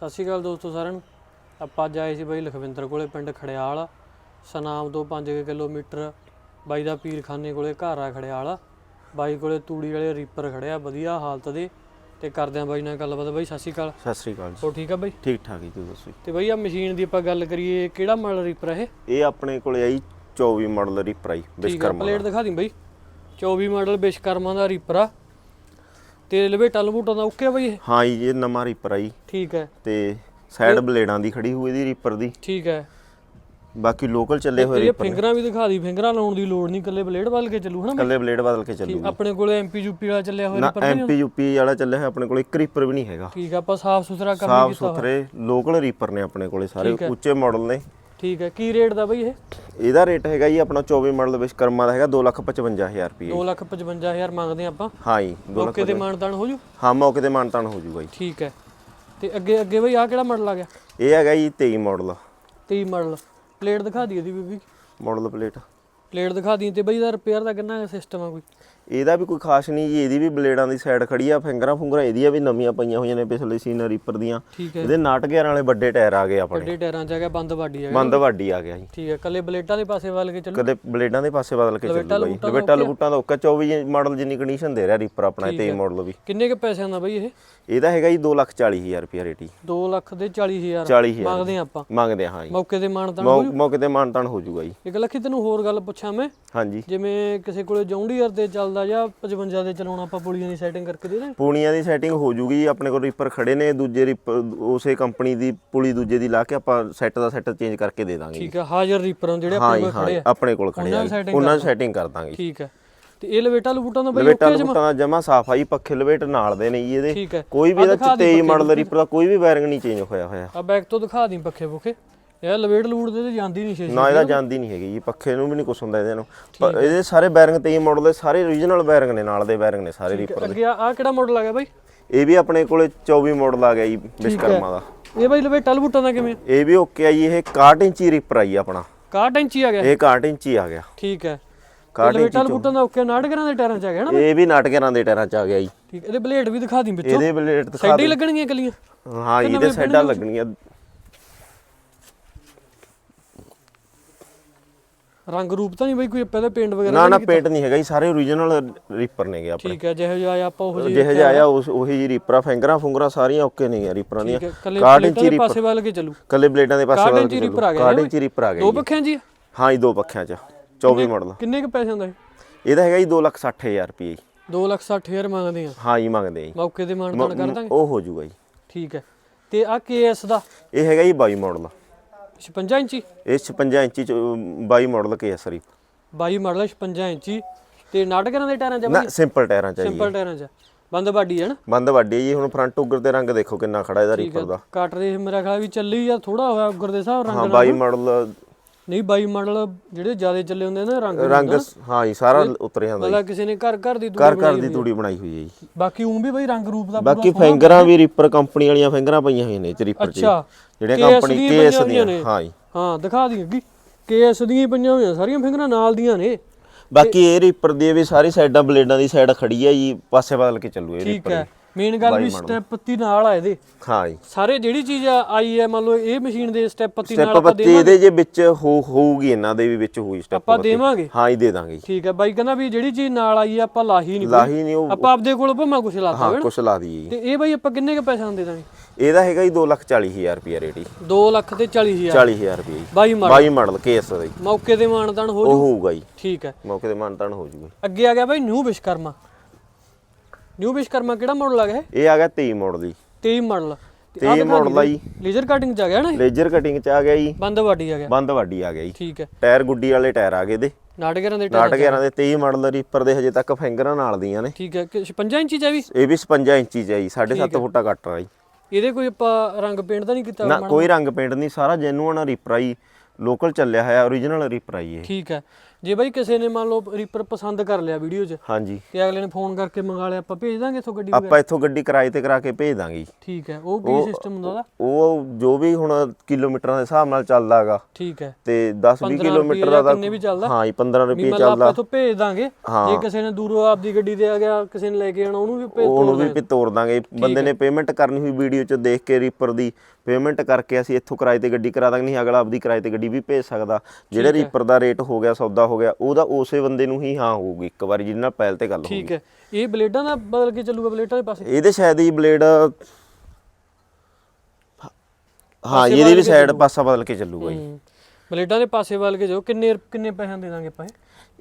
ਸਤਿ ਸ਼੍ਰੀ ਅਕਾਲ ਦੋਸਤੋ ਸਾਰਿਆਂ ਨੂੰ। ਆਪਾਂ ਅੱਜ ਆਏ ਸੀ ਬਾਈ ਲਖਵਿੰਦਰ ਕੋਲੇ ਪਿੰਡ ਖੜਿਆਲ। ਸਨਾਮ ਤੋਂ 5 ਕਿਲੋਮੀਟਰ ਬਾਈ ਦਾ ਪੀਰਖਾਨੇ ਕੋਲੇ ਘਰ ਆ ਖੜਿਆਲ। ਬਾਈ ਕੋਲੇ ਤੂੜੀ ਵਾਲੇ ਰੀਪਰ ਖੜਿਆ ਵਧੀਆ ਹਾਲਤ ਦੇ। ਤੇ ਕਰਦੇ ਆ ਬਾਈ ਨਾਲ ਗੱਲਬਾਤ। ਬਾਈ ਸਤਿ ਸ਼੍ਰੀ ਅਕਾਲ। ਸਤਿ ਸ੍ਰੀ ਅਕਾਲ ਜੀ। ਹੋ ਠੀਕ ਆ ਬਾਈ? ਠੀਕ ਠਾਕ ਜੀ ਤੁਸੀਂ ਦੱਸੋ। ਤੇ ਬਾਈ ਆ ਮਸ਼ੀਨ ਦੀ ਆਪਾਂ ਗੱਲ ਕਰੀਏ ਕਿਹੜਾ ਮਾਡਲ ਰੀਪਰ ਇਹ? ਇਹ ਆਪਣੇ ਕੋਲੇ ਆਈ 24 ਮਾਡਲ ਦੀ ਪ੍ਰਾਈ ਠੀਕ ਆ ਵਿਸ਼ਕਰਮਾ ਪਲੇਟ ਦਿਖਾ ਦੀ ਬਾਈ। 24 ਮਾਡਲ ਵਿਸ਼ਕਰਮਾ ਦਾ ਰੀਪਰ ਆ। ਤੇ ਲਵੇਟਾ ਲਵੂਟਾਂ ਦਾ ਓਕੇ ਆ ਬਾਈ ਇਹ? ਹਾਂ ਜੀ ਇਹ ਨਵਾਂ ਰੀਪਰ ਆਈ ਠੀਕ ਹੈ। ਤੇ ਸਾਈਡ ਬਲੇਡਾਂ ਦੀ ਖੜੀ ਹੋਈ ਇਹਦੀ ਰੀਪਰ ਦੀ। ਠੀਕ ਹੈ। ਬਾਕੀ ਲੋਕਲ ਚੱਲੇ ਹੋਏ ਇਹ ਰੀਪਰ ਫਿੰਗਰਾਂ ਵੀ ਦਿਖਾ ਦੀ ਫਿੰਗਰਾਂ ਲਾਉਣ ਦੀ ਲੋੜ ਨਹੀਂ ਕੱਲੇ ਬਲੇਡ ਵੱਲ ਕੇ ਚੱਲੂ ਹਨਾ? ਕੱਲੇ ਬਲੇਡ ਬਦਲ ਕੇ ਚੱਲੂਗੀ ਆਪਣੇ ਕੋਲੇ ਐਮਪੀ ਯੂਪੀ ਵਾਲਾ ਚੱਲਿਆ ਹੋਇਆ ਰੀਪਰ ਨਹੀਂ ਐਮਪੀ ਯੂਪੀ ਵਾਲਾ ਚੱਲਿਆ ਹੋਇਆ ਆਪਣੇ ਕੋਲੇ ਇੱਕ ਰੀਪਰ ਵੀ ਨਹੀਂ ਹੈਗਾ। ਠੀਕ ਆ ਆਪਾਂ ਸਾਫ਼ ਸੁਥਰਾ ਕੰਮ ਸਾਫ਼ ਕੀਤਾ ਹੋਇਆ। ਸੁਥਰੇ ਲੋਕਲ ਰੀਪਰ ਨੇ ਆਪਣੇ ਕੋਲੇ ਸਾਰੇ। ਉੱਚੇ ਮਾਡਲ ਨੇ। ਠੀਕ ਹੈ ਕੀ ਰੇਟ ਦਾ ਬਈ ਇਹ? ਇਹਦਾ ਰੇਟ ਹੈਗਾ ਜੀ ਆਪਣਾ 24 ਮਾਡਲ ਵਿਸ਼ਕਰਮਾ ਦਾ ਹੈਗਾ 255000 ਰੁਪਏ 255000 ਮੰਗਦੇ ਆਪਾਂ। ਹਾਂ ਜੀ 2 ਲੱਖ ਮੌਕੇ ਤੇ ਮਾਨਤਾਨ ਹੋ ਜੂ? ਹਾਂ ਮੌਕੇ ਤੇ ਮਾਨਤਾਨ ਹੋ ਜਾਊਗਾ ਜੀ। ਠੀਕ ਹੈ। ਤੇ ਅੱਗੇ ਅੱਗੇ ਬਈ ਆ ਕਿਹੜਾ ਮਾਡਲ ਆ ਗਿਆ? ਇਹ ਹੈਗਾ ਜੀ 23 ਮਾਡਲ 23 ਮਾਡਲ ਪਲੇਟ ਦਿਖਾ ਦੀ ਇਹਦੀ ਵੀ ਮਾਡਲ ਪਲੇਟ ਪਲੇਟ ਦਿਖਾ ਦੀ ਤੇ ਬਈ ਦਾ ਰਿਪੇਅਰ ਦਾ ਕਿੰਨਾ ਸਿਸਟਮ ਆ ਕੋਈ? ਇਹਦਾ ਵੀ ਕੋਈ ਖਾਸ ਨਹੀਂ ਜੀ ਇਹਦੀ ਵੀ ਬਲੇਡਾਂ ਦੀ ਸਾਈਡ ਖੜੀ ਆ ਫਿੰਗਰਾਂ ਫੁੰਗਰਾਂ ਇਹਦੀਆਂ ਵੀ ਨਵੀਆਂ ਪਈਆਂ ਹੋਈਆਂ ਨੇ ਪਿਛਲੇ ਸੀਨ ਰੀਪਰ ਦੀਆਂ। ਠੀਕ ਹੈ। ਇਹਦੇ ਨਾਟ 11 ਵਾਲੇ ਵੱਡੇ ਟਾਇਰ ਆ ਗਏ ਆਪਣੇ। ਵੱਡੇ ਟਾਇਰਾਂ ਚ ਆ ਗਿਆ ਬੰਦ ਵਾਡੀ ਆ ਗਿਆ। ਬੰਦ ਵਾਡੀ ਆ ਗਿਆ ਜੀ। ਠੀਕ ਹੈ ਕੱਲੇ ਬਲੇਟਾਂ ਦੇ ਪਾਸੇ ਵੱਲ ਕੇ ਚੱਲੂ? ਕਦੇ ਬਲੇਡਾਂ ਦੇ ਪਾਸੇ ਬਦਲ ਕੇ ਚੱਲੂਗਾ ਜੀ ਲਵੇਟਾ ਲਬੂਟਾਂ ਦਾ ਓਕਾ। 24 ਮਾਡਲ ਜਿੰਨੀ ਕੰਡੀਸ਼ਨ ਦੇ ਰਿਹਾ ਰੀਪਰ ਆਪਣਾ 23 ਮਾਡਲ ਵੀ। ਕਿੰਨੇ ਕ ਪੈਸਿਆਂ ਦਾ ਬਈ ਇਹ? ਇਹਦਾ ਹੈਗਾ ਜੀ 240000 ਰੁਪਏ ਰੇਟ ਜੀ 2 ਲੱਖ ਦੇ 40000 40000 ਮੰਗਦੇ ਆ ਆਪਾਂ। ਮੰਗਦੇ ਹਾਂ ਜੀ। ਮੌਕੇ ਤੇ ਮਾਨਤਾਨ ਮੌ- ਮੌਕੇ ਤੇ ਮਾਨਤਾਨ ਹੋ ਜਾਊਗਾ ਜੀ। ਇੱਕ ਲੱਖੀ ਤੈਨੂੰ ਹੋਰ ਗੱਲ ਪੁੱਛਾਂ ਮੈਂ। ਹਾਂਜੀ। ਜਿਵੇਂ ਕਿਸੇ ਕੋਲੇ ਜੌਂਡੀਅਰ ਤੇ ਚੱਲਦਾ ਜਾਂ 55 ਦੇ ਚਲਾਉਣਾ ਆਪਾਂ ਪੁਲੀਆਂ ਦੀ ਸੈਟਿੰਗ ਕਰਕੇ ਦੇ ਦੇ? ਪੂਣੀਆਂ ਦੀ ਸੈਟਿੰਗ ਹੋ ਜੂਗੀ ਆਪਣੇ ਕੋਲ ਰੀਪਰ ਖੜੇ ਨੇ ਦੂਜੇ ਰੀਪਰ ਉਸੇ ਕੰਪਨੀ ਦੀ ਪੁਲੀ ਦੂਜੇ ਦੀ ਲਾ ਕੇ ਆਪਾਂ ਸੈੱਟ ਦਾ ਸੈੱਟ ਚੇਂਜ ਕਰਕੇ ਦੇ ਦਾਂਗੇ। ਠੀਕ ਹੈ ਹਾਜ਼ਰ ਰੀਪਰਾਂ ਜਿਹੜੇ ਹਾਂ ਆਪਣੇ ਜੀ ਕੋਲ ਹਾਂ ਖੜੇ ਜੀ, ਆ। ਆਪਣੇ ਕੋਲ ਖੜੇ ਉਹਨਾਂ ਆ ਦੀ ਜੀ। setting ਉਹਨਾਂ ਦੀ ਸੈਟਿੰਗ ਕਰ ਦਾਂਗੇ। ਠੀਕ ਹੈ ਤੇ ਇਹ ਲਵੇਟਾ ਲਵੂਟਾਂ ਦਾ ਬਈ ਲਵੇਟਾ ਓਕੇ ਜਮਾ? ਲਵੂਟਾਂ ਦਾ ਜਮਾ ਸਾਫ਼ ਆ ਜੀ ਪੱਖੇ ਲਵੇਟ ਨਾਲ ਦੇ ਨੇ ਜੀ ਇਹਦੇ। ਠੀਕ ਹੈ। ਕੋਈ ਵੀ ਆਹ ਇਹਦਾ ਦਿਖਾ ਦੀ 23 ਮਾਡਲ ਰੀਪਰ ਦਾ ਕੋਈ ਵੀ ਵਾਇਰਿੰਗ ਨਹੀਂ ਚੇਂਜ ਹੋਇਆ ਹੋਇਆ। ਆ ਬੈਕ ਤੋਂ ਦਿਖਾ ਦੀ ਪੱਖੇ ਪੁੱਖੇ ਇਹ ਲਵੇਟ ਲਵੂਟ ਦੇ ਤੇ ਜਾਂਦੀ ਨਹੀਂ ਛੇਛੇ ਨਾ ਇਹਦਾ ਜਾਂਦੀ ਨਹੀਂ ਹੈਗੀ ਜੀ ਪੱਖੇ ਨੂੰ ਵੀ ਨਹੀਂ ਕੁਛ ਹੁੰਦਾ ਇਹਦੇ ਨੂੰ। ਪਰ ਇਹਦੇ ਸਾਰੇ ਬੈਰਿੰਗ 23 ਮਾਡਲ ਦੇ ਸਾਰੇ ਓਰੀਜਨਲ ਬੈਰਿੰਗ ਨੇ ਨਾਲ ਦੇ ਬੈਰਿੰਗ ਨੇ ਸਾਰੇ ਰੀਪਰ ਦੇ। ਅੱਗੇ ਆ ਕਿਹੜਾ ਮਾਡਲ ਆ ਗਿਆ ਬਾਈ? ਇਹ ਵੀ ਆਪਣੇ ਕੋਲੇ 24 ਮਾਡਲ ਆ ਗਿਆ ਜੀ ਵਿਸ਼ਕਰਮਾ ਦਾ। ਇਹ ਬਾਈ ਲਵੇਟਾ ਲਵੂਟਾਂ ਦਾ ਕਿਵੇਂ? ਇਹ ਵੀ ਓਕੇ ਆ ਜੀ ਇਹ 61 ਇੰਚੀ ਰੀਪਰ ਆ ਜੀ ਆਪਣਾ। 61 ਇੰਚੀ ਆ ਗਿਆ? ਇਹ 61 ਇੰਚੀ ਆ ਗਿਆ। ਠੀਕ ਹੈ। ਲਵੇਟਾ ਲਵੂਟਾਂ ਦਾ ਓਕੇ 69 ਗਰਾਂ ਦੇ ਟਾਇਰਾਂ ਚ ਆ ਗਿਆ ਨਾ ਇਹ ਵੀ ਨਾਟਕਰਾਂ ਦੇ ਟਾਇਰਾਂ ਚ ਆ ਗਿਆ ਜੀ। ਠੀਕ ਇਹਦੇ ਬਲੇਡ ਵੀ ਦਿਖਾ ਦੀ ਵਿੱਚੋਂ। ਇਹਦੇ ਬਲੇਡ ਦਿਖਾ ਸਾਈਡਾਂ ਹੀ ਲੱਗਣਗੀਆਂ ਕੱਲੀਆਂ ਹਾਂ ਇਹਦੇ ਸਾਈਡਾਂ ਲੱਗਣੀਆਂ ਰੰਗ ਰੂਪ ਤਾਂ ਨਹੀਂ ਬਾਈ ਕੋਈ ਇਹਦਾ ਪੇਂਟ ਵਗੈਰਾ ਨਾ ਨਾ ਪੇਂਟ ਨਹੀਂ ਹੈਗਾ ਜੀ ਸਾਰੇ ਓਰੀਜਨਲ ਰੀਪਰ ਨੇਗੇ ਆਪਣੇ। ਠੀਕ ਹੈ ਜਿਹੋ ਜਿਹਾ ਆਇਆ ਆਪਾਂ ਉਹ ਜਿਹੀ ਜਿਹੇ ਜਿਹਾ ਆਇਆ ਉਸ ਉਹੀ ਜੀ ਰੀਪਰਾਂ ਫਿੰਗਰਾਂ ਫੁੰਗਰਾਂ ਸਾਰੀਆਂ ਓਕੇ ਨੇ ਆ ਰੀਪਰਾਂ ਦੀਆਂ। ਠੀਕ ਹੈ ਕੱਲੇ 61 ਪਲੇਟਾਂ ਇੰਚੀ ਦੇ ਪਾਸੇ ਵੱਲ ਕੇ ਚੱਲੂ। ਕੱਲੇ ਬਲੇਡਾਂ ਦੇ ਪਾਸੇ 61 ਵੱਲ ਰੀਪਰ ਆ 61 ਇੰਚੀ ਰੀਪਰ ਆ ਗਿਆ ਦੋ ਪੱਖਿਆਂ ਜੀ ਹਾਂ ਜੀ ਦੋ ਪੱਖਿਆਂ ਚ 24 ਮਾਡਲ ਕਿੰਨੇ ਕ ਪੈਸੇ ਹੁੰਦਾ ਇਹ? ਇਹਦਾ ਹੈਗਾ ਜੀ 260000 ਰੁਪਏ ਜੀ। 2 ਲੱਖ 60 ਹਜ਼ਾਰ ਮੰਗਦੇ ਆ? ਹਾਂ ਜੀ ਮੰਗਦੇ ਜੀ। ਮੌਕੇ ਤੇ ਮਾਨਤਾਨ ਕਰ ਦਾਂਗੇ ਉਹ ਹੋ ਜਾਊਗਾ ਜੀ। ਠੀਕ ਹੈ। ਤੇ ਆ ਕੇਐਸ ਦਾ? ਇਹ ਹੈਗਾ ਜੀ 22 ਮਾਡਲ 56 ਇੰਚੀ? ਇਹ 56 ਇੰਚੀ ਚ 22 ਮਾਡਲ ਕੇਸਰੀ 22 ਮਾਡਲ 56 ਇੰਚੀ। ਤੇ ਨਾਟਕਾਂ ਦੇ ਟਾਇਰਾਂ ਚ ਨਾ ਸਿੰਪਲ ਟਾਇਰਾਂ ਚ ਆ ਜੀ। ਸਿੰਪਲ ਟਾਇਰਾਂ ਚ ਬੰਦ ਬਾਡੀ ਹੈ ਨਾ? ਬੰਦ ਵੱਡੀ ਹੈ ਜੀ ਹੁਣ ਫਰੰਟ ਉੱਗਰ ਤੇ ਰੰਗ ਦੇਖੋ ਕਿੰਨਾ ਖੜਾ ਇਹਦਾ ਰੀਪਰ ਦਾ। ਕੱਟ ਦੇ ਮੇਰਾ ਖਿਆਲ ਵੀ ਚੱਲੀ ਜਾਂ ਥੋੜਾ ਹੋਇਆ ਉੱਗਰ ਦੇ ਹਿਸਾਬ ਰੰਗ ਹਾਂ ਨਾਲ 22 ਮਾਡਲ ਨਹੀਂ 22 ਮਾਡਲ ਜਿਹੜੇ ਜ਼ਿਆਦਾ ਚੱਲੇ ਹੁੰਦੇ ਨੇ ਰੰਗ ਰੰਗ ਹਾਂ ਜੀ ਸਾਰਾ ਉਤਰ ਜਾਂਦਾ ਮਤਲਬ ਕਿਸੇ ਨੇ ਘਰ ਘਰ ਦੀ ਦੂਰ ਘਰ ਘਰ ਦੀ ਤੂੜੀ ਬਣਾਈ ਹੋਈ ਹੈ ਜੀ। ਬਾਕੀ ਉਂ ਵੀ ਬਈ ਰੰਗ ਰੂਪ ਦਾ ਬਾਕੀ ਫਿੰਗਰਾਂ ਵੀ ਰੀਪਰ ਕੰਪਨੀ ਵਾਲੀਆਂ ਫਿੰਗਰਾਂ ਪਈਆਂ ਹੋਈਆਂ ਨੇ ਚ ਰੀਪਰ ਚ ਅੱਛਾ ਜਿਹੜੀਆਂ ਕੰਪਨੀ ਪਈਆਂ ਦੀਆਂ। ਹਾਂ ਜੀ। ਹਾਂ ਦਿਖਾ ਦੀ ਅੱਗੀ ਕੇਐਸ ਦੀਆਂ ਹੀ ਪਈਆਂ ਹੋਈਆਂ ਸਾਰੀਆਂ ਫਿੰਗਰਾਂ ਨਾਲ ਦੀਆਂ ਨੇ। ਬਾਕੀ ਇਹ ਰੀਪਰ ਦੀ ਵੀ ਸਾਰੀ ਸਾਈਡਾਂ ਬਲੇਡਾਂ ਦੀ ਸਾਈਡ ਖੜੀ ਹੈ ਜੀ ਪਾਸੇ ਬਦਲ ਕੇ ਚੱਲੂ ਇਹ ਠੀਕ ਰੀਪਰ ਹੈ। ਮੇਨ ਗੱਲ ਵੀ ਸਟੈਪ ਪੱਤੀ ਨਾਲ ਆ ਇਹਦੇ। ਹਾਂ ਜੀ। ਸਾਰੇ ਜਿਹੜੀ ਚੀਜ਼ ਆਈ ਹੈ ਮੰਨ ਲਓ ਇਹ ਮਸ਼ੀਨ ਦੇ ਸਟੈਪ ਪੱਤੀ ਨਾਲ ਸਟੈਪ ਆਪਾਂ ਪੱਤੀ ਇਹਦੇ ਜੇ ਵਿੱਚ ਹੋ ਹੋਊਗੀ ਇਹਨਾਂ ਦੇ ਵੀ ਵਿੱਚ ਹੋਈ ਸਟੈਪ ਆਪਾਂ ਦੇਵਾਂਗੇ। ਹਾਂ ਹੀ ਦੇ ਦਾਂਗੇ। ਠੀਕ ਹੈ ਬਾਈ ਕਹਿੰਦਾ ਵੀ ਜਿਹੜੀ ਚੀਜ਼ ਨਾਲ ਆਈ ਹੈ ਆਪਾਂ ਲਾਹੀ ਨਹੀਂ ਲਾਹੀ ਨਹੀਂ ਆਪਾਂ ਆਪਦੇ ਕੋਲ ਭਾਵੇਂ ਲਾਤਾ ਹੋਵੇ ਹਾਂ ਕੁਛ ਲਾ ਦਈਏ ਤੇ ਇਹ ਬਾਈ ਆਪਾਂ ਕਿੰਨੇ ਕ ਪੈਸਿਆਂ ਦੇ ਦਾਂਗੇ? ਇਹਦਾ ਹੈਗਾ ਜੀ 240000 ਰੁਪਏ ਰੇਟ ਜੀ। 2 ਲੱਖ ਤੇ 40000 40000 ਰੁਪਏ ਜੀ। ਬਾਈ ਮਾਰ 22 ਮਾਡਲ ਕੇਸ ਦਾ ਜੀ ਮੌਕੇ ਤੇ ਮਾਨਦਾਨ ਹੋ ਜੂ। ਹੋਊਗਾ ਜੀ। ਠੀਕ ਹੈ ਮੌਕੇ ਤੇ ਮਾਨਤਾਨ ਹੋ ਜਾਊਗਾ ਅੱਗੇ ਆ ਗਿਆ ਬਾਈ ਨਿਊ ਵਿਸ਼ਕਰਮਾ। ਨਿਊ ਵਿਸ਼ਕਰਮਾ ਕਿਹੜਾ ਮਾਡਲ ਆ ਗਿਆ ਇਹ? ਆ ਗਿਆ 23 ਮਾਡਲ ਜੀ। 23 ਮਾਡਲ 23 ਮਾਡਲ ਆ ਜੀ। ਲੇਜ਼ਰ ਕਟਿੰਗ ਚ ਆ ਗਿਆ ਨਾ? ਲੇਜ਼ਰ ਕਟਿੰਗ ਚ ਆ ਗਿਆ ਜੀ। ਬੰਦ ਵਾਡੀ ਆ ਗਿਆ। ਬੰਦ ਵਾਡੀ ਆ ਗਿਆ ਜੀ। ਠੀਕ ਹੈ। ਟਾਇਰ ਗੁੱਡੀ ਵਾਲੇ ਟਾਇਰ ਆ ਗਏ ਦੇ ਨਾਟਕਾਂ ਦੇ ਨਾਟ 11 ਦੇ 23 ਮਾਡਲ ਰੀਪਰ ਦੇ ਹਜੇ ਤੱਕ ਫਿੰਗਰਾਂ ਨਾਲ ਦੀਆਂ ਨੇ। ਠੀਕ ਹੈ। ਕਿ 56 ਇੰਚੀ ਚ ਆ ਵੀ? ਇਹ ਵੀ 55 ਇੰਚੀ ਚ ਆ ਜੀ 7.5 ਫੁੱਟਾ ਕੱਟ ਆ ਜੀ। ਇਹਦੇ ਕੋਈ ਆਪਾਂ ਰੰਗ ਪੇਂਟ ਤਾਂ ਨਹੀਂ ਕੀਤਾ ਨਾ ਕੋਈ ਰੰਗ ਪੇਂਟ ਨਹੀਂ ਸਾਰਾ ਜੈਨੂਅਨ ਰੀਪਰ ਆ ਜੀ। ਲੋਕਲ ਚੱਲਿਆ ਹੋਇਆ origignal ਰੀਪਰ ਆ ਜੀ ਇਹ। ਠੀਕ ਹੈ। ਜੇ ਬਾਈ ਕਿਸੇ ਨੇ ਮੰਨ ਲਓ ਰੀਪਰ ਪਸੰਦ ਕਰ ਲਿਆ ਵੀਡੀਓ 'ਚ ਹਾਂਜੀ। ਤੇ ਅਗਲੇ ਨੇ ਫੋਨ ਕਰਕੇ ਮੰਗਾ ਲਿਆ ਆਪਾਂ ਭੇਜ ਦਾਂਗੇ ਇਥੋਂ ਗੱਡੀ ਵਗੈਰਾ? ਆਪਾਂ ਇੱਥੋਂ ਗੱਡੀ ਕਿਰਾਏ ਤੇ ਕਰਾ ਕੇ ਭੇਜ ਦਾਂਗੇ ਜੀ। ਠੀਕ ਹੈ ਉਹ ਕੀ ਸਿਸਟਮ ਹੁੰਦਾ ਉਹਦਾ? ਉਹ ਜੋ ਵੀ ਹੁਣ ਕਿਲੋਮੀਟਰਾਂ ਦੇ ਹਿਸਾਬ ਨਾਲ ਚੱਲਦਾਗਾ ਠੀਕ ਹੈ। ਤੇ 10 20 15 ਕਿਲੋਮੀਟਰ ਦਾ ਤਾਂ ਕਿੰਨੇ ਵੀ ਚੱਲਦਾ? ਹਾਂ ਜੀ 15 ਵੀ ਰੁਪਏ ਮਤਲਬ ਆਪਾਂ ਚੱਲਦਾ। ਇਥੋਂ ਭੇਜ ਦਾਂਗੇ। ਜੇ ਕਿਸੇ ਨੇ ਦੂਰੋਂ ਆਪਦੀ ਗੱਡੀ ਤੇ ਆ ਗਿਆ ਕਿਸੇ ਨੇ ਲੈ ਕੇ ਆਣਾ ਉਹਨੂੰ ਵੀ ਭੇਜ ਉਹਨੂੰ ਵੀ ਵੀ ਤੋੜ ਦਾਂਗੇ। ਬੰਦੇ ਨੇ ਪੇਮੈਂਟ ਕਰਨੀ ਹੋਈ ਵੀਡੀਓ 'ਚ ਦੇਖ ਕੇ ਰੀਪਰ ਦੀ ਪੇਮੈਂਟ ਕਰਕੇ ਅਸੀਂ ਇੱਥੋਂ ਕਿਰਾਏ ਤੇ ਗੱਡੀ ਕਰਾ ਦਾਂਗੇ ਨਹੀਂ ਅਗਲਾ ਆਪਦੀ ਕਿਰਾਏ ਤੇ ਗੱਡੀ ਵੀ ਭੇਜ ਸਕਦਾ। ਜਿਹੜੇ ਰੀਪਰ ਦਾ ਰੇਟ ਹੋ ਗਿਆ ਸੌਦਾ ਹੋ ਗਿਆ ਉਹਦਾ ਉਸੇ ਬੰਦੇ ਨੂੰ ਹੀ ਹਾਂ ਹੋਊਗੀ ਇੱਕ ਵਾਰੀ ਜਿਹਦੇ ਨਾਲ ਪਹਿਲ ਤੇ ਗੱਲ ਹੋਊਗੀ। ਠੀਕ ਹੈ। ਇਹ ਬਲੇਡਾਂ ਦਾ ਬਦਲ ਕੇ ਚੱਲੂਗਾ ਬਲੇਡਾਂ ਦੇ ਪਾਸੇ? ਇਹਦੇ ਸ਼ਾਇਦ ਹੀ ਬਲੇਡ ਹਾਂ ਇਹਦੀ ਵੀ ਸਾਈਡ ਪਾਸਾ ਬਦਲ ਕੇ ਚੱਲੂਗਾ ਜੀ। ਬਲੇਡਾਂ ਦੇ ਪਾਸੇ ਵੱਲ ਕੇ ਜਾਓ ਕਿੰਨੇ ਕਿੰਨੇ ਪੈਸਿਆਂ ਦੇ ਦਾਂਗੇ ਆਪਾਂ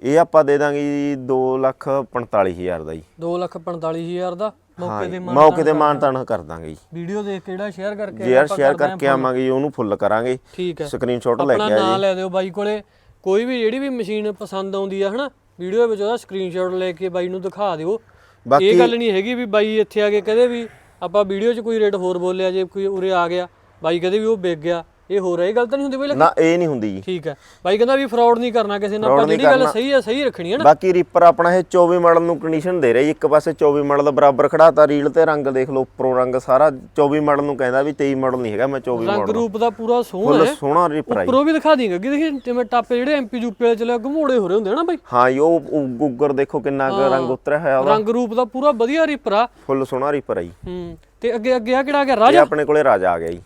ਇਹ? ਆਪਾਂ ਦੇ ਦਾਂਗੇ ਜੀ 245000 ਦਾ ਜੀ। 245000 ਦਾ ਮੌਕੇ ਦੇ ਮਾਨ ਮੌਕੇ ਤੇ ਮਾਨਤਾਨ ਕਰ ਦਾਂਗੇ ਜੀ। ਵੀਡੀਓ ਦੇਖ ਕੇ ਜਿਹੜਾ ਸ਼ੇਅਰ ਕਰਕੇ ਆਪਾਂ ਸ਼ੇਅਰ ਕਰਕੇ ਆਵਾਂਗੇ ਜੀ, ਉਹਨੂੰ ਫੁੱਲ ਕਰਾਂਗੇ। ਠੀਕ ਹੈ। ਸਕਰੀਨਸ਼ਾਟ ਲੈ ਆਪਣਾ ਕੇ ਆ ਨਾਂ ਲੈ ਦਿਓ ਬਾਈ ਕੋਲੇ। ਕੋਈ ਵੀ ਜਿਹੜੀ ਵੀ ਮਸ਼ੀਨ ਪਸੰਦ ਆਉਂਦੀ ਆ ਹਨਾ ਵੀਡੀਓ ਵਿੱਚ ਉਹਦਾ ਸਕਰੀਨਸ਼ਾਟ ਲੈ ਕੇ ਬਾਈ ਨੂੰ ਦਿਖਾ ਦਿਓ। ਬਾਕੀ- ਇਹ ਗੱਲ ਨਹੀਂ ਹੈਗੀ ਵੀ ਬਾਈ ਇੱਥੇ ਆ ਕੇ ਕਦੇ ਵੀ ਆਪਾਂ ਵੀਡੀਓ 'ਚ ਕੋਈ ਰੇਟ ਹੋਰ ਬੋਲਿਆ ਜੇ ਕੋਈ ਉਰੇ ਆ ਗਿਆ ਬਾਈ ਕਦੇ ਵੀ ਉਹ ਵਿਕ ਗਿਆ। ਇਹ ਹੋ ਰਿਹਾ ਇਹ ਗੱਲ ਤਾਂ ਨਹੀਂ ਹੁੰਦੀ ਬਈ ਲੱਗੀ? ਨਾ ਇਹ ਨਹੀਂ ਹੁੰਦੀ ਜੀ। ਠੀਕ ਹੈ। ਬਾਈ ਕਹਿੰਦਾ ਵੀ ਫਰਾਡ ਨਹੀਂ ਕਰਨਾ ਕਿਸੇ ਨਾਲ ਆਪਾਂ ਜਿਹੜੀ ਗੱਲ ਸਹੀ ਹੈ ਸਹੀ ਰੱਖਣੀ ਹੈ ਨਾ। ਬਾਕੀ ਰੀਪਰ ਆਪਣਾ ਇਹ 24 ਮਾਡਲ ਨੂੰ ਕੰਡੀਸ਼ਨ ਦੇ ਰਿਹਾ ਜੀ। ਇੱਕ ਪਾਸੇ 24 ਮਾਡਲ ਬਰਾਬਰ ਖੜਾਤਾ ਰੀਲ ਤੇ ਰੰਗ ਦੇਖ ਲਓ ਉੱਪਰੋਂ ਰੰਗ ਸਾਰਾ। 24 ਮਾਡਲ ਨੂੰ ਕਹਿੰਦਾ ਵੀ 23 ਮਾਡਲ ਨਹੀਂ ਹੈਗਾ ਮੈਂ 24 ਰੰਗ ਮਾਡਲ। ਰੂਪ ਦਾ ਪੂਰਾ ਸੋਹਣਾ ਹੈ। ਸੋਹਣਾ ਰੀਪਰ ਜੀ। ਉੱਪਰੋਂ ਵੀ ਦਿਖਾ ਦੇਂਗੇ ਕਿ ਦੇਖੀ ਜਿਵੇਂ ਟਾਪੇ ਜਿਹੜੇ ਐਮਪੀ ਯੂਪੀ ਵਾਲੇ ਚਲੇ ਘਮੋੜੇ ਹੋ ਰਹੇ ਹੁੰਦੇ ਨਾ ਬਾਈ। ਹਾਂ ਜੀ ਉਹ ਗੁੱਗਰ ਦੇਖੋ ਕਿੰਨਾ ਰੰਗ ਉਤਰਿਆ ਹੋਇਆ ਉਹਦਾ ਰੰਗ ਰੂਪ ਦਾ ਪੂਰਾ ਵਧੀਆ ਰੀਪਰ ਆ। ਫੁੱਲ ਸੋਹਣਾ ਰੀਪਰ ਆ ਜੀ। ਹੂੰ ਤੇ ਅੱਗੇ ਅੱਗੇ ਆ ਕਿਹੜਾ ਆ ਗਿਆ? ਇਹ ਰਾਜਾ? ਆਪਣੇ ਕੋਲੇ ਰਾਜਾ ਆ ਗਿਆ ਜੀ।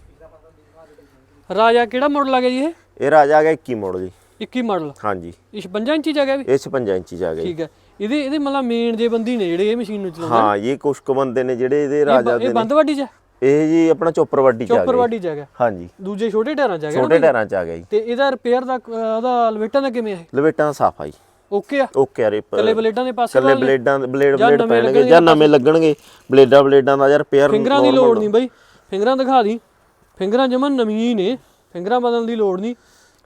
ਰਾਜਾ ਕਿਹੜਾ ਮਾਡਲ ਆ ਗਿਆ ਜੀ ਇਹ? ਇਹ ਰਾਜਾ ਆ ਗਿਆ 21 ਮਾਡਲ ਜੀ। 21 ਮਾਡਲ ਹਾਂਜੀ। ਇਹ 56 ਇੰਚੀ ਆ ਗਿਆ ਵੀ? ਇਹ 56 ਇੰਚੀ ਗਿਆ ਜੀ। ਠੀਕ ਹੈ। ਇਹਦੇ ਇਹਦੇ ਮਤਲਬ ਮੇਨ ਜੇ ਬੰਦੀ ਨੇ ਜਿਹੜੇ ਇਹ ਮਸ਼ੀਨ ਨੂੰ ਚਲਾਉਂਦੇ ਹਾਂ ਇਹ ਕੁਛ ਕੁ ਬੰਦੇ ਨੇ ਜਿਹੜੇ ਇਹਦੇ ਰਾਜਾ ਇਹ ਬੰਦ ਵਾਡੀ ਚ? ਇਹ ਜੀ ਆਪਣਾ ਚੋਪਰ ਵੱਡੀ ਚ ਆ ਚੌਪਰ ਗਿਆ ਵਾਡੀ ਚ ਆ ਗਿਆ। ਹਾਂਜੀ। ਦੂਜੇ ਛੋਟੇ ਟਾਇਰਾਂ ਚ ਆ ਗਿਆ? ਛੋਟੇ ਟਾਇਰਾਂ ਚ ਆ ਗਿਆ ਜੀ। ਤੇ ਇਹਦਾ ਰਿਪੇਅਰ ਦਾ ਉਹਦਾ ਲਵੇਟਾਂ ਦਾ ਕਿਵੇਂ ਹੈ ਲਵੇਟਾਂ ਦਾ ਸਾਫ਼ ਆ ਜੀ। ਓਕੇ ਆ? ਓਕੇ ਆ ਰੀਪਰ ਕੱਲੇ ਬਲੇਡਾਂ ਦੇ ਪਾਸੇ ਕੱਲੇ ਬਲੇਡਾਂ ਬਲੇਡ ਜਾਂ ਬਲੇਡ ਨਵੇਂ ਪੈਣਗੇ ਜਾਂ ਨਵੇਂ ਲੱਗਣਗੇ। ਬਲੇਡਾਂ ਬਲੇਡਾਂ ਦਾ ਯਾਰ ਪੇਅਰ ਫਿੰਗਰਾਂ ਦੀ ਲੋੜ ਨਹੀਂ ਬਾਈ। ਫਿੰਗਰਾਂ ਦਿਖਾ ਦੀ। ਫਿੰਗਰਾਂ ਜਮਨ ਨਵੀਂ ਨੇ ਫਿੰਗਰਾਂ ਬਦਲਣ ਦੀ ਲੋੜ ਨਹੀਂ।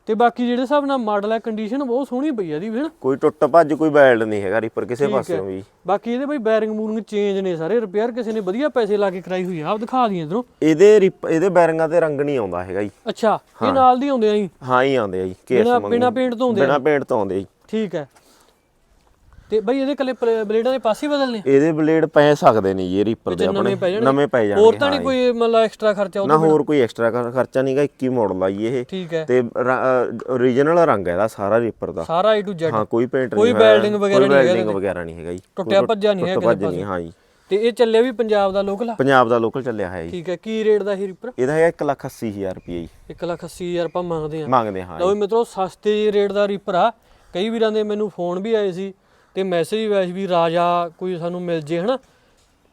ਤੇ ਬਾਕੀ ਜਿਹੜੇ ਹਿਸਾਬ ਨਾਲ ਮਾਡਲ ਹੈ ਕੰਡੀਸ਼ਨ ਬਹੁਤ ਸੋਹਣੀ ਪਈ ਆ ਦੀ ਵੀ ਹਨਾ? ਕੋਈ ਟੁੱਟ ਭੱਜ ਕੋਈ ਬੈਲਡ ਨਹੀਂ ਹੈਗਾ ਰੀਪਰ ਕਿਸੇ ਪਾਸਿਓਂ ਵੀ। ਬਾਕੀ ਇਹਦੇ ਬਈ ਬੈਰਿੰਗ ਮੂਰਿੰਗ ਚੇਂਜ ਨੇ ਸਾਰੇ ਰਿਪੇਅਰ ਕਿਸੇ ਨੇ ਵਧੀਆ ਪੈਸੇ ਲਾ ਕੇ ਕਰਾਈ ਹੋਈ ਆ। ਆਪ ਦਿਖਾ ਦੀ ਇਧਰੋਂ। ਇਹਦੇ ਇਹਦੇ ਬੈਰਿੰਗਾਂ ਤੇ ਰੰਗ ਨਹੀਂ ਆਉਂਦਾ ਹੈਗਾ ਜੀ। ਅੱਛਾ ਇਹ ਨਾਲ ਦੀ ਆਉਂਦੇ ਆ ਜੀ? ਹਾਂ ਹੀ ਆਉਂਦੇ ਆ ਜੀ ਕੇਸ ਬਿਨਾ ਪੇਂਟ ਤੋਂ ਆਉਂਦੇ ਆ? ਬਿਨਾ ਪੇਂਟ ਤੋਂ ਆਉਂਦੇ ਜੀ। ਠੀਕ ਹੈ। ਤੇ ਬਈ ਇਹਦੇ ਕੱਲੇ ਬਲੇਡਾਂ ਦੇ ਪਾਸੇ ਹੀ ਬਦਲਨੇ? ਇਹਦੇ ਬਲੇਡ ਪੈ ਸਕਦੇ ਨੇ ਜੀ ਰੀਪਰ ਦੇ ਆਪਣੇ ਨਵੇਂ ਪੈ ਜਾਣਗੇ? ਹੋਰ ਤਾਂ ਨਹੀਂ ਕੋਈ ਮਤਲਬ ਐਕਸਟਰਾ ਖਰਚਾ ਉਹ ਨਾ ਹੋਰ ਕੋਈ ਐਕਸਟਰਾ ਖਰਚਾ ਨਹੀਂਗਾ 21 ਮਾਡਲ ਆ ਜੀ ਇਹ। ਠੀਕ ਹੈ। ਤੇ ਓਰੀਜਨਲ ਰੰਗ ਹੈ ਇਹਦਾ ਸਾਰਾ ਰੀਪਰ ਦਾ। ਸਾਰਾ A to Z ਹਾਂ ਕੋਈ ਪੇਂਟ ਨਹੀਂ ਕੋਈ welding ਵਗੈਰਾ ਨਹੀਂ ਹੈਗਾ ਵਗੈਰਾ ਨਹੀਂ ਹੈਗਾ ਜੀ। ਟੁੱਟਿਆ ਭੱਜਿਆ ਨਹੀਂ ਹੈ ਟੁੱਟ ਕਿਸੇ ਭੱਜ ਨਹੀਂ ਹਾਂ ਜੀ। ਤੇ ਇਹ ਚੱਲਿਆ ਵੀ ਪੰਜਾਬ ਦਾ ਲੋਕਲ ਪੰਜਾਬ ਦਾ ਲੋਕਲ ਚੱਲਿਆ ਹੈ ਜੀ। ਠੀਕ ਹੈ ਕੀ ਰੇਟ ਦਾ ਇਹ ਰਿਪਰ ਇਹਦਾ ਹੈਗਾ 180000 ਰੁਪਏ ਜੀ। 180000 ਆਪਾਂ ਮੰਗਦੇ ਆ ਮੰਗਦੇ ਹਾਂ ਲਓ ਮਿੱਤਰੋ ਸਸਤੇ ਰੇਟ ਦਾ ਰੀਪਰ ਆ। ਕਈ ਵੀਰਾਂ ਦੇ ਮੈਨੂੰ ਫੋਨ ਵੀ ਆਏ ਸੀ ਤੇ ਮੈਸੇਜ ਵੀ ਆਇਆ ਸੀ ਵੀ ਰਾਜਾ ਕੋਈ ਸਾਨੂੰ ਮਿਲ ਜੇ ਹਨਾ?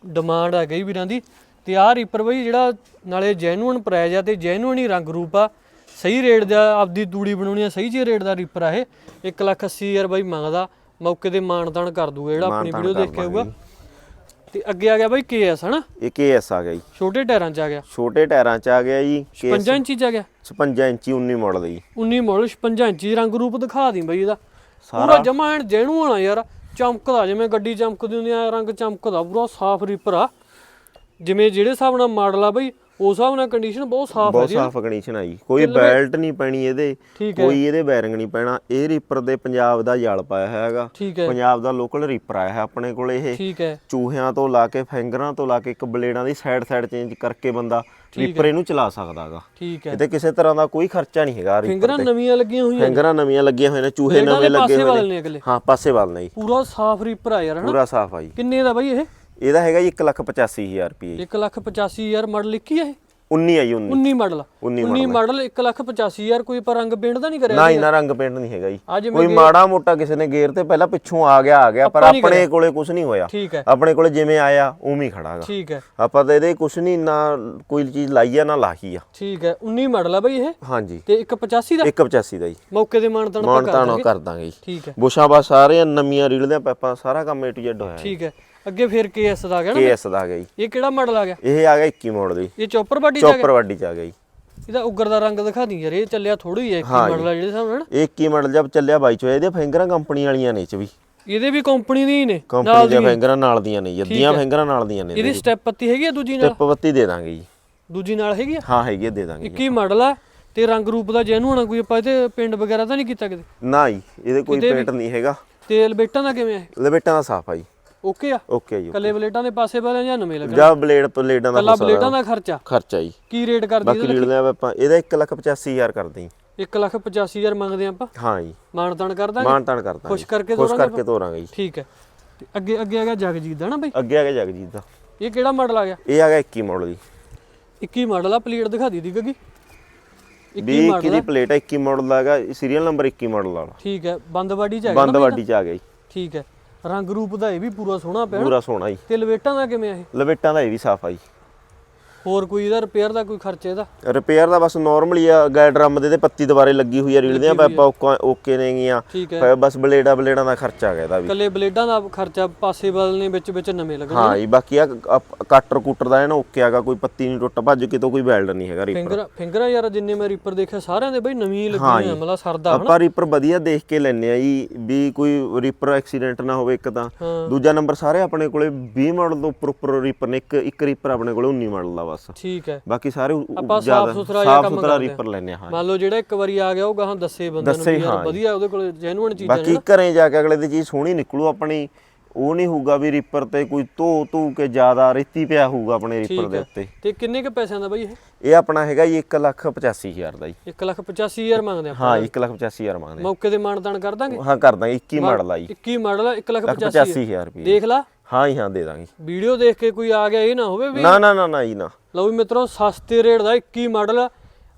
ਡਿਮਾਂਡ ਆ ਕਈ ਵੀਰਾਂ ਦੀ। ਤੇ ਆਹ ਰੀਪਰ ਬਈ ਜਿਹੜਾ ਨਾਲੇ ਜੈਨੂਅਨ ਪ੍ਰਾਈਜ਼ ਆ ਤੇ ਜੈਨੂਅਨ ਹੀ ਰੰਗ ਰੂਪ ਆ। ਸਹੀ ਰੇਟ ਦਾ ਆਪਦੀ ਤੂੜੀ ਬਣਾਉਣੀ ਆ ਸਹੀ ਜਿਹੇ ਰੇਟ ਦਾ ਰੀਪਰ ਆ ਇਹ। 180000 ਬਈ ਮੰਗਦਾ। ਮੌਕੇ ਤੇ ਮਾਨਤਾਨ ਕਰ ਦੂਗਾ ਜਿਹੜਾ ਆਪਣੀ ਵੀਡੀਓ ਦੇਖ ਕੇ ਆਊਗਾ ਤੇ ਅੱਗੇ ਆ ਗਿਆ ਬਈ ਕੇਐਸ ਹਨਾ? ਇਹ ਕੇਐਸ ਆ ਗਿਆ ਜੀ। ਛੋਟੇ ਟਾਇਰਾਂ 'ਚ ਆ ਗਿਆ। ਛੋਟੇ ਟਾਇਰਾਂ ਚ ਆ ਗਿਆ ਜੀ ਕੇਐਸ 55 ਇੰਚੀ 'ਚ ਆ ਗਿਆ। 56 ਇੰਚੀ 19 ਮਾਡਲ ਜੀ। 19 ਮਾਡਲ 56 ਇੰਚੀ ਰੰਗ ਰੂਪ ਦਿਖਾ ਦੀ ਬਈ ਇਹਦਾ। ਪੂਰਾ ਜਮਾ ਐਨ ਜੈਨੂ ਆਣਾ ਯਾਰ। ਚਮਕਦਾ ਜਿਵੇਂ ਗੱਡੀ ਚਮਕਦੀ ਹੁੰਦੀ ਆ ਰੰਗ ਚਮਕਦਾ ਪੂਰਾ ਸਾਫ਼ ਰੀਪਰ ਆ। ਜਿਵੇਂ ਜਿਹੜੇ ਹਿਸਾਬ ਨਾਲ ਮਾਡਲ ਆ ਬਈ ਉਸ ਹਿਸਾਬ ਨਾਲ ਕੰਡੀਸ਼ਨ ਬਹੁਤ ਸਾਫ਼ ਹੈ ਬਹੁਤ ਜੀ। ਸਾਫ਼ ਕੰਡੀਸ਼ਨ ਆ ਜੀ। ਕੋਈ ਬੈਲਟ ਨਹੀਂ ਪੈਣੀ ਇਹਦੇ ਕੋਈ ਇਹਦੇ ਬੈਰਿੰਗ ਨਹੀਂ ਪੈਣਾ। ਇਹ ਰੀਪਰ ਦੇ ਪੰਜਾਬ ਦਾ ਜਲ ਪਾਇਆ ਹੈਗਾ। ਪੰਜਾਬ ਦਾ ਲੋਕਲ ਰੀਪਰ ਆਇਆ ਹੈ ਆਪਣੇ ਕੋਲ ਇਹ। ਚੂਹਿਆਂ ਤੋਂ ਲਾ ਕੇ ਫਿੰਗਰਾਂ ਤੋਂ ਲਾ ਕੇ ਇੱਕ ਬਲੇਡਾਂ ਦੀ ਸਾਈਡ ਸਾਈਡ ਚੇਂਜ ਕਰਕੇ ਬੰਦਾ ਰੀਪਰ ਇਹਨੂੰ ਚਲਾ ਸਕਦਾਗਾ। ਠੀਕ ਹੈ। ਇਹਦੇ ਕਿਸੇ ਤਰ੍ਹਾਂ ਦਾ ਕੋਈ ਖਰਚਾ ਨਹੀਂ ਹੈਗਾ ਰੀਪਰ ਫਿੰਗਰਾਂ ਨਵੀਆਂ ਲੱਗੀਆਂ ਹੋਈਆਂ ਫਿੰਗਰਾਂ ਨਵੀਆਂ ਲੱਗੀਆਂ ਹੋਈਆਂ ਨੇ ਚੂਹੇ ਨਵੇਂ ਲੱਗੇ ਹੋਏ ਨੇ। ਹਾਂ ਪਾਸੇ ਵੱਲ ਨਹੀਂ ਪੂਰਾ ਸਾਫ਼ ਰੀਪਰ ਆ ਯਾਰ ਹਨਾ? ਪੂਰਾ ਸਾਫ਼ ਆ ਜੀ। ਕਿੰਨੇ ਦਾ ਬਈ ਇਹ? ਇਹਦਾ ਹੈਗਾ ਜੀ 185000 ਰੁਪਏ 185000 ਮਾਡਲ ਲਿਖੀ ਆ ਇਹ? 19 ਆ ਜੀ 19 19 ਮਾਡਲ। 19 19 ਮਾਡਲ 185000 ਕੋਈ ਪਰ ਰੰਗ ਪੇਂਟ ਦਾ ਨਹੀਂ ਕਰਿਆ ਨਾ ਇਹਨਾਂ ਰੰਗ ਪੇਂਟ ਨਹੀਂ ਹੈਗਾ ਜੀ। ਕੋਈ ਮਾੜਾ ਮੋਟਾ ਕਿਸੇ ਨੇ ਗੇਰ ਤੇ ਪਹਿਲਾਂ ਪਿੱਛੋਂ ਆ ਗਿਆ ਆ ਗਿਆ ਪਰ ਆਪਣੇ ਕੋਲੇ ਕੁਝ ਨਹੀਂ ਹੋਇਆ। ਆਪਣੇ ਕੋਲੇ ਜਿਵੇਂ ਆਇਆ ਉਵੇਂ ਹੀ ਖੜਾਗਾ। ਠੀਕ ਹੈ। ਆਪਾਂ ਤਾਂ ਇਹਦੇ ਕੁਝ ਨਹੀਂ ਨਾ ਕੋਈ ਚੀਜ਼ ਲਾਈ ਆ ਨਾ ਲਾਹੀ ਆ। ਠੀਕ ਹੈ। 19 ਮਾਡਲ ਆ ਬਈ ਇਹ? ਹਾਂਜੀ। ਤੇ 185 ਦਾ? 185 ਦਾ ਜੀ। ਮੌਕੇ ਦੇ ਮਾਨਤਨ ਮਾਨ ਤਾਣਾ ਕਰ ਦਾਂਗੇ। ਠੀਕ ਹੈ। ਬੁਸ਼ਾਂ ਬਾ ਸਾਰੇ ਨਵੀਆਂ ਰੀਲਦੇ ਪੈਪਾਂ ਸਾਰਾ ਕੰਮ A to Z ਹੋਇਆ ਠੀਕ ਹੈ। ਅੱਗੇ ਫਿਰ ਕੇਐਸ ਦਾ ਆ ਗਿਆ ਨਾ ਕੇਐਸ ਦਾ ਆ ਗਿਆ ਜੀ। ਇਹ ਕਿਹੜਾ ਮਾਡਲ ਆ ਗਿਆ? ਇਹ ਆ ਗਿਆ 21 ਮਾਡਲ ਜੀ ਇਹ ਚੌਪਰ ਬਾਡੀ ਚ ਆ ਗਿਆ? ਚੌਪਰ ਵੱਡੀ ਚ ਆ ਗਿਆ ਜੀ। ਇਹਦਾ ਉੱਗਰ ਦਾ ਰੰਗ ਦਿਖਾ ਦੀ ਯਾਰ ਇਹ ਚੱਲਿਆ ਥੋੜੀ ਹੀ ਹੈ ਇੱਕ ਮਾਡਲ ਆ ਜਿਹੜੇ ਸਾਹਮਣੇ ਨਾ ਇਹ 21 ਮਾਡਲ ਜਦ ਚੱਲਿਆ ਬਾਈ ਚੋ ਇਹਦੇ ਫਿੰਗਰਾਂ ਕੰਪਨੀ ਵਾਲੀਆਂ ਨੇ ਚ ਵੀ। ਇਹਦੇ ਵੀ ਕੰਪਨੀ ਦੀ ਨੇ ਕੰਪਨੀ ਦੀਆਂ ਫਿੰਗਰਾਂ ਨਾਲ ਦੀਆਂ ਨੇ ਜੀ, ਅੱਧੀਆਂ ਫਿੰਗਰਾਂ ਨਾਲ ਦੀਆਂ ਨੇ ਇਹਦੀ ਸਟੈਪ ਪੱਤੀ ਹੈਗੀ ਆ ਦੂਜੀ ਨਾਲ? ਟਿਪ ਬੱਤੀ ਦੇ ਦਾਂਗੇ ਜੀ। ਦੂਜੀ ਨਾਲ ਹੈਗੀ ਆ? ਹਾਂ ਹੈਗੀ ਆ, ਦੇ ਦਾਂਗੇ ਜੀ। 21 ਮਾਡਲ ਆ ਤੇ ਰੰਗ ਰੂਪ ਦਾ ਜੈਨੂਨ ਆ ਕੋਈ ਆਪਾਂ ਇਹਦੇ ਪਿੰਡ ਵਗੈਰਾ ਤਾਂ ਨਹੀਂ ਕੀਤਾ ਕਿਤੇ? ਨਾ ਜੀ ਇਹਦੇ ਕੋਈ ਪੇਂਟ ਨਹੀਂ ਹੈਗਾ। ਤੇ ਲਬੇਟਾਂ ਦਾ ਕਿਵੇਂ ਹੈ ਲਪੇਟਾਂ ਦਾ ਸਾਫ਼ ਆ ਜੀ। ਓਕੇ ਆ? ਓਕੇ ਜੀ ਕੱਲੇ ਬਲੇਟਾਂ ਦੇ ਪਾਸੇ ਵਾਲੇ ਜਾਂ ਨਵੇਂ ਲੱਗਣ? ਜਾਂ ਬਲੇਡ ਪਲੇਡਾਂ ਦਾ ਕੱਲਾ। ਬਲੇਟਾਂ ਦਾ ਖਰਚਾ? ਖਰਚਾ ਜੀ। ਕੀ ਰੇਟ ਕਰਦੀ ਬਾਕੀ ਲੀੜ ਲਿਆ ਆਪਾਂ ਇਹਦਾ 185000 ਕਰਦੇ ਜੀ। 1 ਲੱਖ 85000 ਮੰਗਦੇ ਆਪਾਂ? ਹਾਂ ਜੀ। ਮਾਨਤਾਨ ਕਰ ਦਾਂਗੇ? ਮਾਨ ਤਾਨ ਕਰਦਾ ਖੁਸ਼ ਕਰਕੇ ਖੁਸ਼ ਤੋਰਾਂਗੇ ਕਰਕੇ ਤੋਰਾਂਗੇ ਜੀ। ਠੀਕ ਹੈ। ਤੇ ਅੱਗੇ ਅੱਗੇ ਆ ਗਿਆ ਜਗਜੀਤ ਦਾ ਨਾ ਬਈ? ਅੱਗੇ ਆ ਗਿਆ ਜਗਜੀਤ ਦਾ। ਇਹ ਕਿਹੜਾ ਮਾਡਲ ਆ ਗਿਆ? ਇਹ ਆ ਗਿਆ 21 ਮਾਡਲ ਜੀ। 21 ਮਾਡਲ ਆ ਪਲੇਟ ਦਿਖਾ ਦੀ ਦੀ ਗੱਗੀ 21 20 ਮਾਡਲ ਦੀ ਪਲੇਟ ਹੈ 21 ਮਾਡਲ ਦਾ ਹੈਗਾ। ਸੀਰੀਅਲ ਨੰਬਰ 21 ਮਾਡਲ ਵਾਲਾ ਠੀਕ ਹੈ ਬੰਦ ਬਾਡੀ ਚ ਹੈਗਾ ਬੰਦ ਵਾਡੀ ਚ ਆ ਗਿਆ ਜੀ। ਠੀਕ ਹੈ। ਰੰਗ ਰੂਪ ਦਾ ਇਹ ਵੀ ਪੂਰਾ ਸੋਹਣਾ ਪਿਆ। ਪੂਰਾ ਸੋਹਣਾ ਜੀ। ਤੇ ਲਵੇਟਾਂ ਦਾ ਕਿਵੇਂ ਆ ਇਹ? ਲਪੇਟਾਂ ਦਾ ਇਹ ਵੀ ਸਾਫ਼ ਆ ਜੀ। ਹੋਰ ਕੋਈ ਇਹਦਾ ਰਿਪੇਅਰ ਦਾ ਕੋਈ ਖਰਚਾ ਇਹਦਾ? ਰਿਪੇਅਰ ਦਾ ਬਸ ਨਾਰਮਲੀ ਆ ਗਾਇ ਡਰਮ ਦੇ ਤੇ ਪੱਤੀ ਦੁਬਾਰੇ ਲੱਗੀ ਹੋਈ ਆ ਰੀਲ ਦੀਆਂ ਪਾਪਾ ਓਕੇ ਨੇਗੀਆਂ ਹੈ। ਬਸ ਬਲੇਡਾ ਬਲੇਡਾਂ ਦਾ ਖਰਚਾ ਆ ਗਿਆ ਇਹਦਾ ਵੀ। ਕੱਲੇ ਬਲੇਡਾਂ ਦਾ ਖਰਚਾ ਪਾਸੇ ਬਦਲਨੇ ਵਿੱਚ ਵਿੱਚ ਨਵੇਂ ਲੱਗਣੇ ਹਾਂ ਜੀ ਬਾਕੀ ਆ ਕੱਟਰ ਕੁੱਟਰ ਦਾ ਇਹ ਨਾ ਓਕੇ ਆਗਾ ਕੋਈ ਪੱਤੀ ਨਹੀਂ ਟੁੱਟ ਭੱਜ ਕਿਤੋਂ ਕੋਈ ਵੈਲਡ ਨਹੀਂ ਹੈਗਾ ਰੀਪਰ ਫਿੰਗਰ ਫਿੰਗਰਾਂ ਯਾਰ ਜਿੰਨੇ ਮੈਂ ਰੀਪਰ ਦੇਖਿਆ ਸਾਰਿਆਂ ਦੇ ਬਈ ਨਵੀਂ ਲੱਗੀ ਹੋਈ ਆ ਮਤਲਬ ਸਰਦਾ ਆਪਾਂ ਰੀਪਰ ਵਧੀਆ ਦੇਖ ਕੇ ਲੈਨੇ ਆ ਜੀ ਵੀ ਕੋਈ ਰੀਪਰ ਐਕਸੀਡੈਂਟ ਨਾ ਹੋਵੇ ਇੱਕ ਤਾਂ। ਹਾਂ। ਦੂਜਾ ਨੰਬਰ ਸਾਰੇ ਆਪਣੇ ਕੋਲੇ 20 ਮਾਡਲ ਤੋਂ ਉੱਪਰ ਉੱਪਰ ਰੀਪਰ ਨੇ ਇੱਕ ਇੱਕ ਰੀਪਰ ਆਪਣੇ ਕੋਲੇ 19 ਮਾਡਲ ਦਾ ਬਸ। ਠੀਕ ਹੈ। ਬਾਕੀ ਸਾਰੇ ਆਪਾਂ ਜ਼ਿਆਦਾ ਸਾਫ਼ ਸੁਥਰਾ ਜਿਹਾ ਕੰਮ। ਰੀਪਰ ਲੈਨੇ ਹਾਂ ਮੰਨ ਲਓ ਜਿਹੜਾ ਇੱਕ ਵਾਰੀ ਆ ਗਿਆ ਉਹ ਗਾਹਾਂ ਦੱਸੇ ਬੰਦੇ ਨੂੰ ਯਾਰ। ਵਧੀਆ ਉਹਦੇ ਕੋਲ ਜੈਨੂਇਨ ਚੀਜ਼ਾਂ ਨੇ ਬਾਕੀ ਘਰੇ ਜਾ ਕੇ ਅਗਲੇ ਦੀ ਚੀਜ਼ ਸੋਹਣੀ ਨਿਕਲੂ ਆਪਣੀ ਉਹ ਨਹੀਂ ਹੋਊਗਾ ਵੀ ਰੀਪਰ ਤੇ ਕੋਈ ਧੋ ਧੂ ਕੇ ਜ਼ਿਆਦਾ ਰੇਤੀ ਪਿਆ ਹੋਊਗਾ ਆਪਣੇ ਰੀਪਰ ਦੇ ਉੱਤੇ। ਤੇ ਕਿੰਨੇ ਕ ਪੈਸਿਆਂ ਦਾ ਬਈ ਇਹ? ਇਹ ਆਪਣਾ ਹੈਗਾ ਜੀ 185000 ਦਾ ਜੀ। 1 ਲੱਖ 85000 ਮੰਗਦੇ ਆਪਾਂ ਹਾਂ 185000 ਮੰਗਦੇ ਮੌਕੇ ਤੇ ਮਾਨਦਾਨ ਕਰ ਦਾਂਗੇ? ਹਾਂ ਕਰ ਦਾਂਗੇ 21 ਮਾਡਲ ਆ ਜੀ। 21 ਮਾਡਲ 1 ਲੱਖ 85000 85000 ਰੁਪਏ ਦੇਖ ਲਾ। ਹਾਂ ਹਾਂ ਦੇ ਦਾਂਗੇ। ਵੀਡੀਓ ਦੇਖ ਕੇ ਕੋਈ ਆ ਗਿਆ ਇਹ ਨਾ ਹੋਵੇ ਵੀ ਨਾ ਨਾ ਨਾ ਨਾ ਜੀ ਨਾ। ਲਓ ਵੀ ਮਿੱਤਰੋ ਸਸਤੇ ਰੇਟ ਦਾ 21 ਮਾਡਲ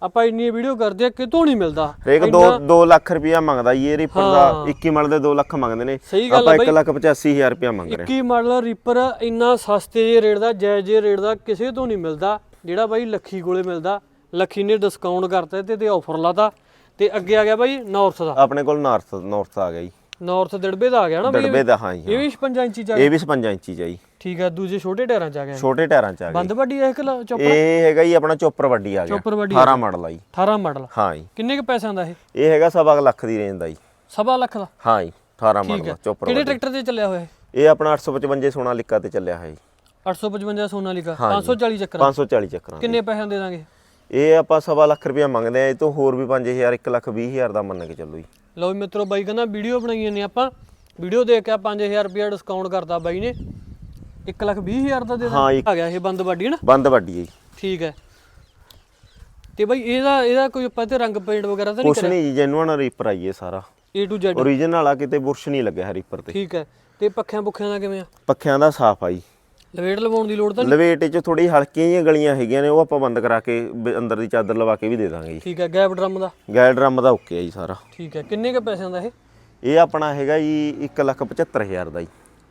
ਆਪਾਂ ਇੰਨੀ ਵੀਡੀਓ ਕਰਦੇ ਆ ਕਿਤੋਂ ਨਹੀਂ ਮਿਲਦਾ। ਹਰੇਕ 2 2 ਲੱਖ ਰੁਪਇਆ ਮੰਗਦਾ ਜੀ ਇਹ ਰੀਪਰ ਦਾ। 21 ਮਾਡਲ ਦੇ 2 ਲੱਖ ਮੰਗਦੇ ਨੇ। ਆਪਾਂ ਆ 1 ਲੱਖ 85000 ਰੁਪਇਆ ਮੰਗ ਰਹੇ 21 ਮਾਡਲ ਰੀਪਰ ਇੰਨਾ ਸਸਤੇ ਜਿਹੇ ਰੇਟ ਦਾ ਜਾਇਜ਼ ਜਿਹੇ ਰੇਟ ਦਾ ਕਿਸੇ ਤੋਂ ਨਹੀਂ ਮਿਲਦਾ। ਜਿਹੜਾ ਬਾਈ ਲੱਖੀ ਕੋਲੇ ਮਿਲਦਾ। ਲੱਖੀ ਨੇ ਡਿਸਕਾਊਂਟ ਕਰਤਾ ਤੇ ਤੇ ਆਫਰ ਲਾਤਾ। ਤੇ ਅੱਗੇ ਆ ਗਿਆ ਬਾਈ ਨਾਰਥ ਦਾ। ਆਪਣੇ ਕੋਲ ਨਾਰਥ ਨਾਰਥ ਆ ਗਿਆ ਜੀ। ਨਾਰਥ ਦਿੜਬੇ ਦਾ ਆ ਗਿਆ ਨਾ ਇਹ ਡੜਬੇ ਦਾ ਹਾਂ ਜੀ ਵੀ? ਇਹ। ਵੀ 56 ਇੰਚੀ ਚ ਆ ਇਹ ਵੀ 55 ਇੰਚੀ ਚ ਆ ਜੀ। ਠੀਕ ਆ ਦੂਜੇ ਛੋਟੇ ਟਾਇਰਾਂ ਚ ਆ ਗਿਆ ਛੋਟੇ ਟਾਇਰਾਂ ਚ ਆ ਗਿਆ ਬੰਦ ਵੱਡੀ ਆ ਇੱਕ ਚੋਪਰ? ਇਹ ਹੈਗਾ ਜੀ ਆਪਣਾ ਚੋਪਰ ਵੱਡੀ ਆ ਗਿਆ। ਚੋਪਰ ਵੱਡੀ 18 ਮਾਡਲ ਆ ਜੀ। 18 ਮਾਡਲ? ਹਾਂ ਜੀ। ਕਿੰਨੇ ਕ ਪੈਸਿਆਂ ਦਾ ਇਹ? ਇਹ ਹੈਗਾ ਸਵਾ ਲੱਖ ਦੀ ਰੇਂਜ ਦਾ ਜੀ। ਸਵਾ ਲੱਖ ਦਾ? ਹਾਂ ਜੀ 18 ਠੀਕ ਮਾਡਲ ਚੋਪਰ ਕਿਹੜੇ। ਟਰੈਕਟਰ ਤੇ ਚੱਲਿਆ ਹੋਇਆ ਇਹ? ਇਹ ਆਪਣਾ 855 ਸੋਨਾਲੀਕਾ ਤੇ ਚੱਲਿਆ ਹੈ ਜੀ। 855 ਸੋਨਾਲੀਕਾ ਹਾਂਜੀ। 540 ਚੱਕਰ 540 ਚੱਕਰਾਂ ਕਿੰਨੇ ਪੈਸਿਆਂ ਦੇ ਦਾਂਗੇ? ਇਹ ਆਪਾਂ ਸਵਾ ਲੱਖ ਰੁਪਇਆ ਮੰਗਦੇ ਆ ਇਹ ਤੋਂ ਹੋਰ ਵੀ 5000 1 ਲੱਖ 20000 ਦਾ ਮੰਨ ਕੇ ਚੱਲੋ ਜੀ। ਲਓ ਵੀ ਮਿੱਤਰੋ ਬਾਈ ਕਹਿੰਦਾ ਵੀਡੀਓ ਬਣਾਈਆਂ ਨੇ ਆਪਾਂ। ਵੀਡੀਓ ਦੇਖ ਕੇ 5000 ਰੁਪਏ ਡਿਸਕਾਊਂਟ ਕਰਤਾ ਬਾਈ ਨੇ। 1 ਲੱਖ 20000 ਦਾ ਦੇ ਦਾਂ ਹਾਂ, ਇੱਕ- ਆ ਗਿਆ ਇਹ ਬੰਦ ਵੱਡੀ ਨਾ? ਬੰਦ ਵੱਡੀ ਹੈ ਜੀ। ਠੀਕ ਹੈ। ਤੇ ਬਾਈ ਇਹਦਾ ਇਹਦਾ ਕੋਈ ਆਪਾਂ ਤੇ ਰੰਗ ਪੇਂਟ ਵਗੈਰਾ ਤਾਂ ਨਹੀਂ ਕੁਛ ਨਹੀਂ ਜੀ ਜੈਨੂਅਨ ਰੀਪਰ ਆਈ ਇਹ ਸਾਰਾ। A to Z ਓਰੀਜਨਲ ਵਾਲਾ ਕਿਤੇ ਬੁਰਸ਼ ਨਹੀਂ ਲੱਗਿਆ ਰੀਪਰ ਤੇ। ਠੀਕ ਹੈ। ਤੇ ਪੱਖਿਆਂ ਪੁੱਖਿਆਂ ਦਾ ਕਿਵੇਂ ਆ? ਪੱਖਿਆਂ ਦਾ ਸਾਫ਼ ਆ ਜੀ। ਲਵੇਟ ਲਵਾਉਣ ਦੀ ਲੋੜ ਤਾਂ ਨਹੀਂ? ਲਵੇਟ ਚ ਥੋੜੀ ਹਲਕੀਆਂ ਜਿਹੀਆਂ ਗਲੀਆਂ ਹੈਗੀਆਂ ਨੇ ਉਹ ਆਪਾਂ ਬੰਦ ਕਰਾ ਕੇ ਬ- ਅੰਦਰ ਦੀ ਚਾਦਰ ਲਵਾ ਕੇ ਵੀ ਦੇ ਦਾਂਗੇ ਜੀ। ਠੀਕ ਹੈ ਗੈਪ ਡਰਮ ਦਾ? ਗੈਲ ਡਰਮ ਦਾ ਓਕੇ ਆ ਜੀ ਸਾਰਾ। ਠੀਕ ਹੈ ਕਿੰਨੇ ਕ ਪੈਸਿਆਂ ਦਾ ਇਹ? ਇਹ ਆਪਣਾ ਹੈਗਾ ਜੀ 175000 ਦਾ ਜੀ।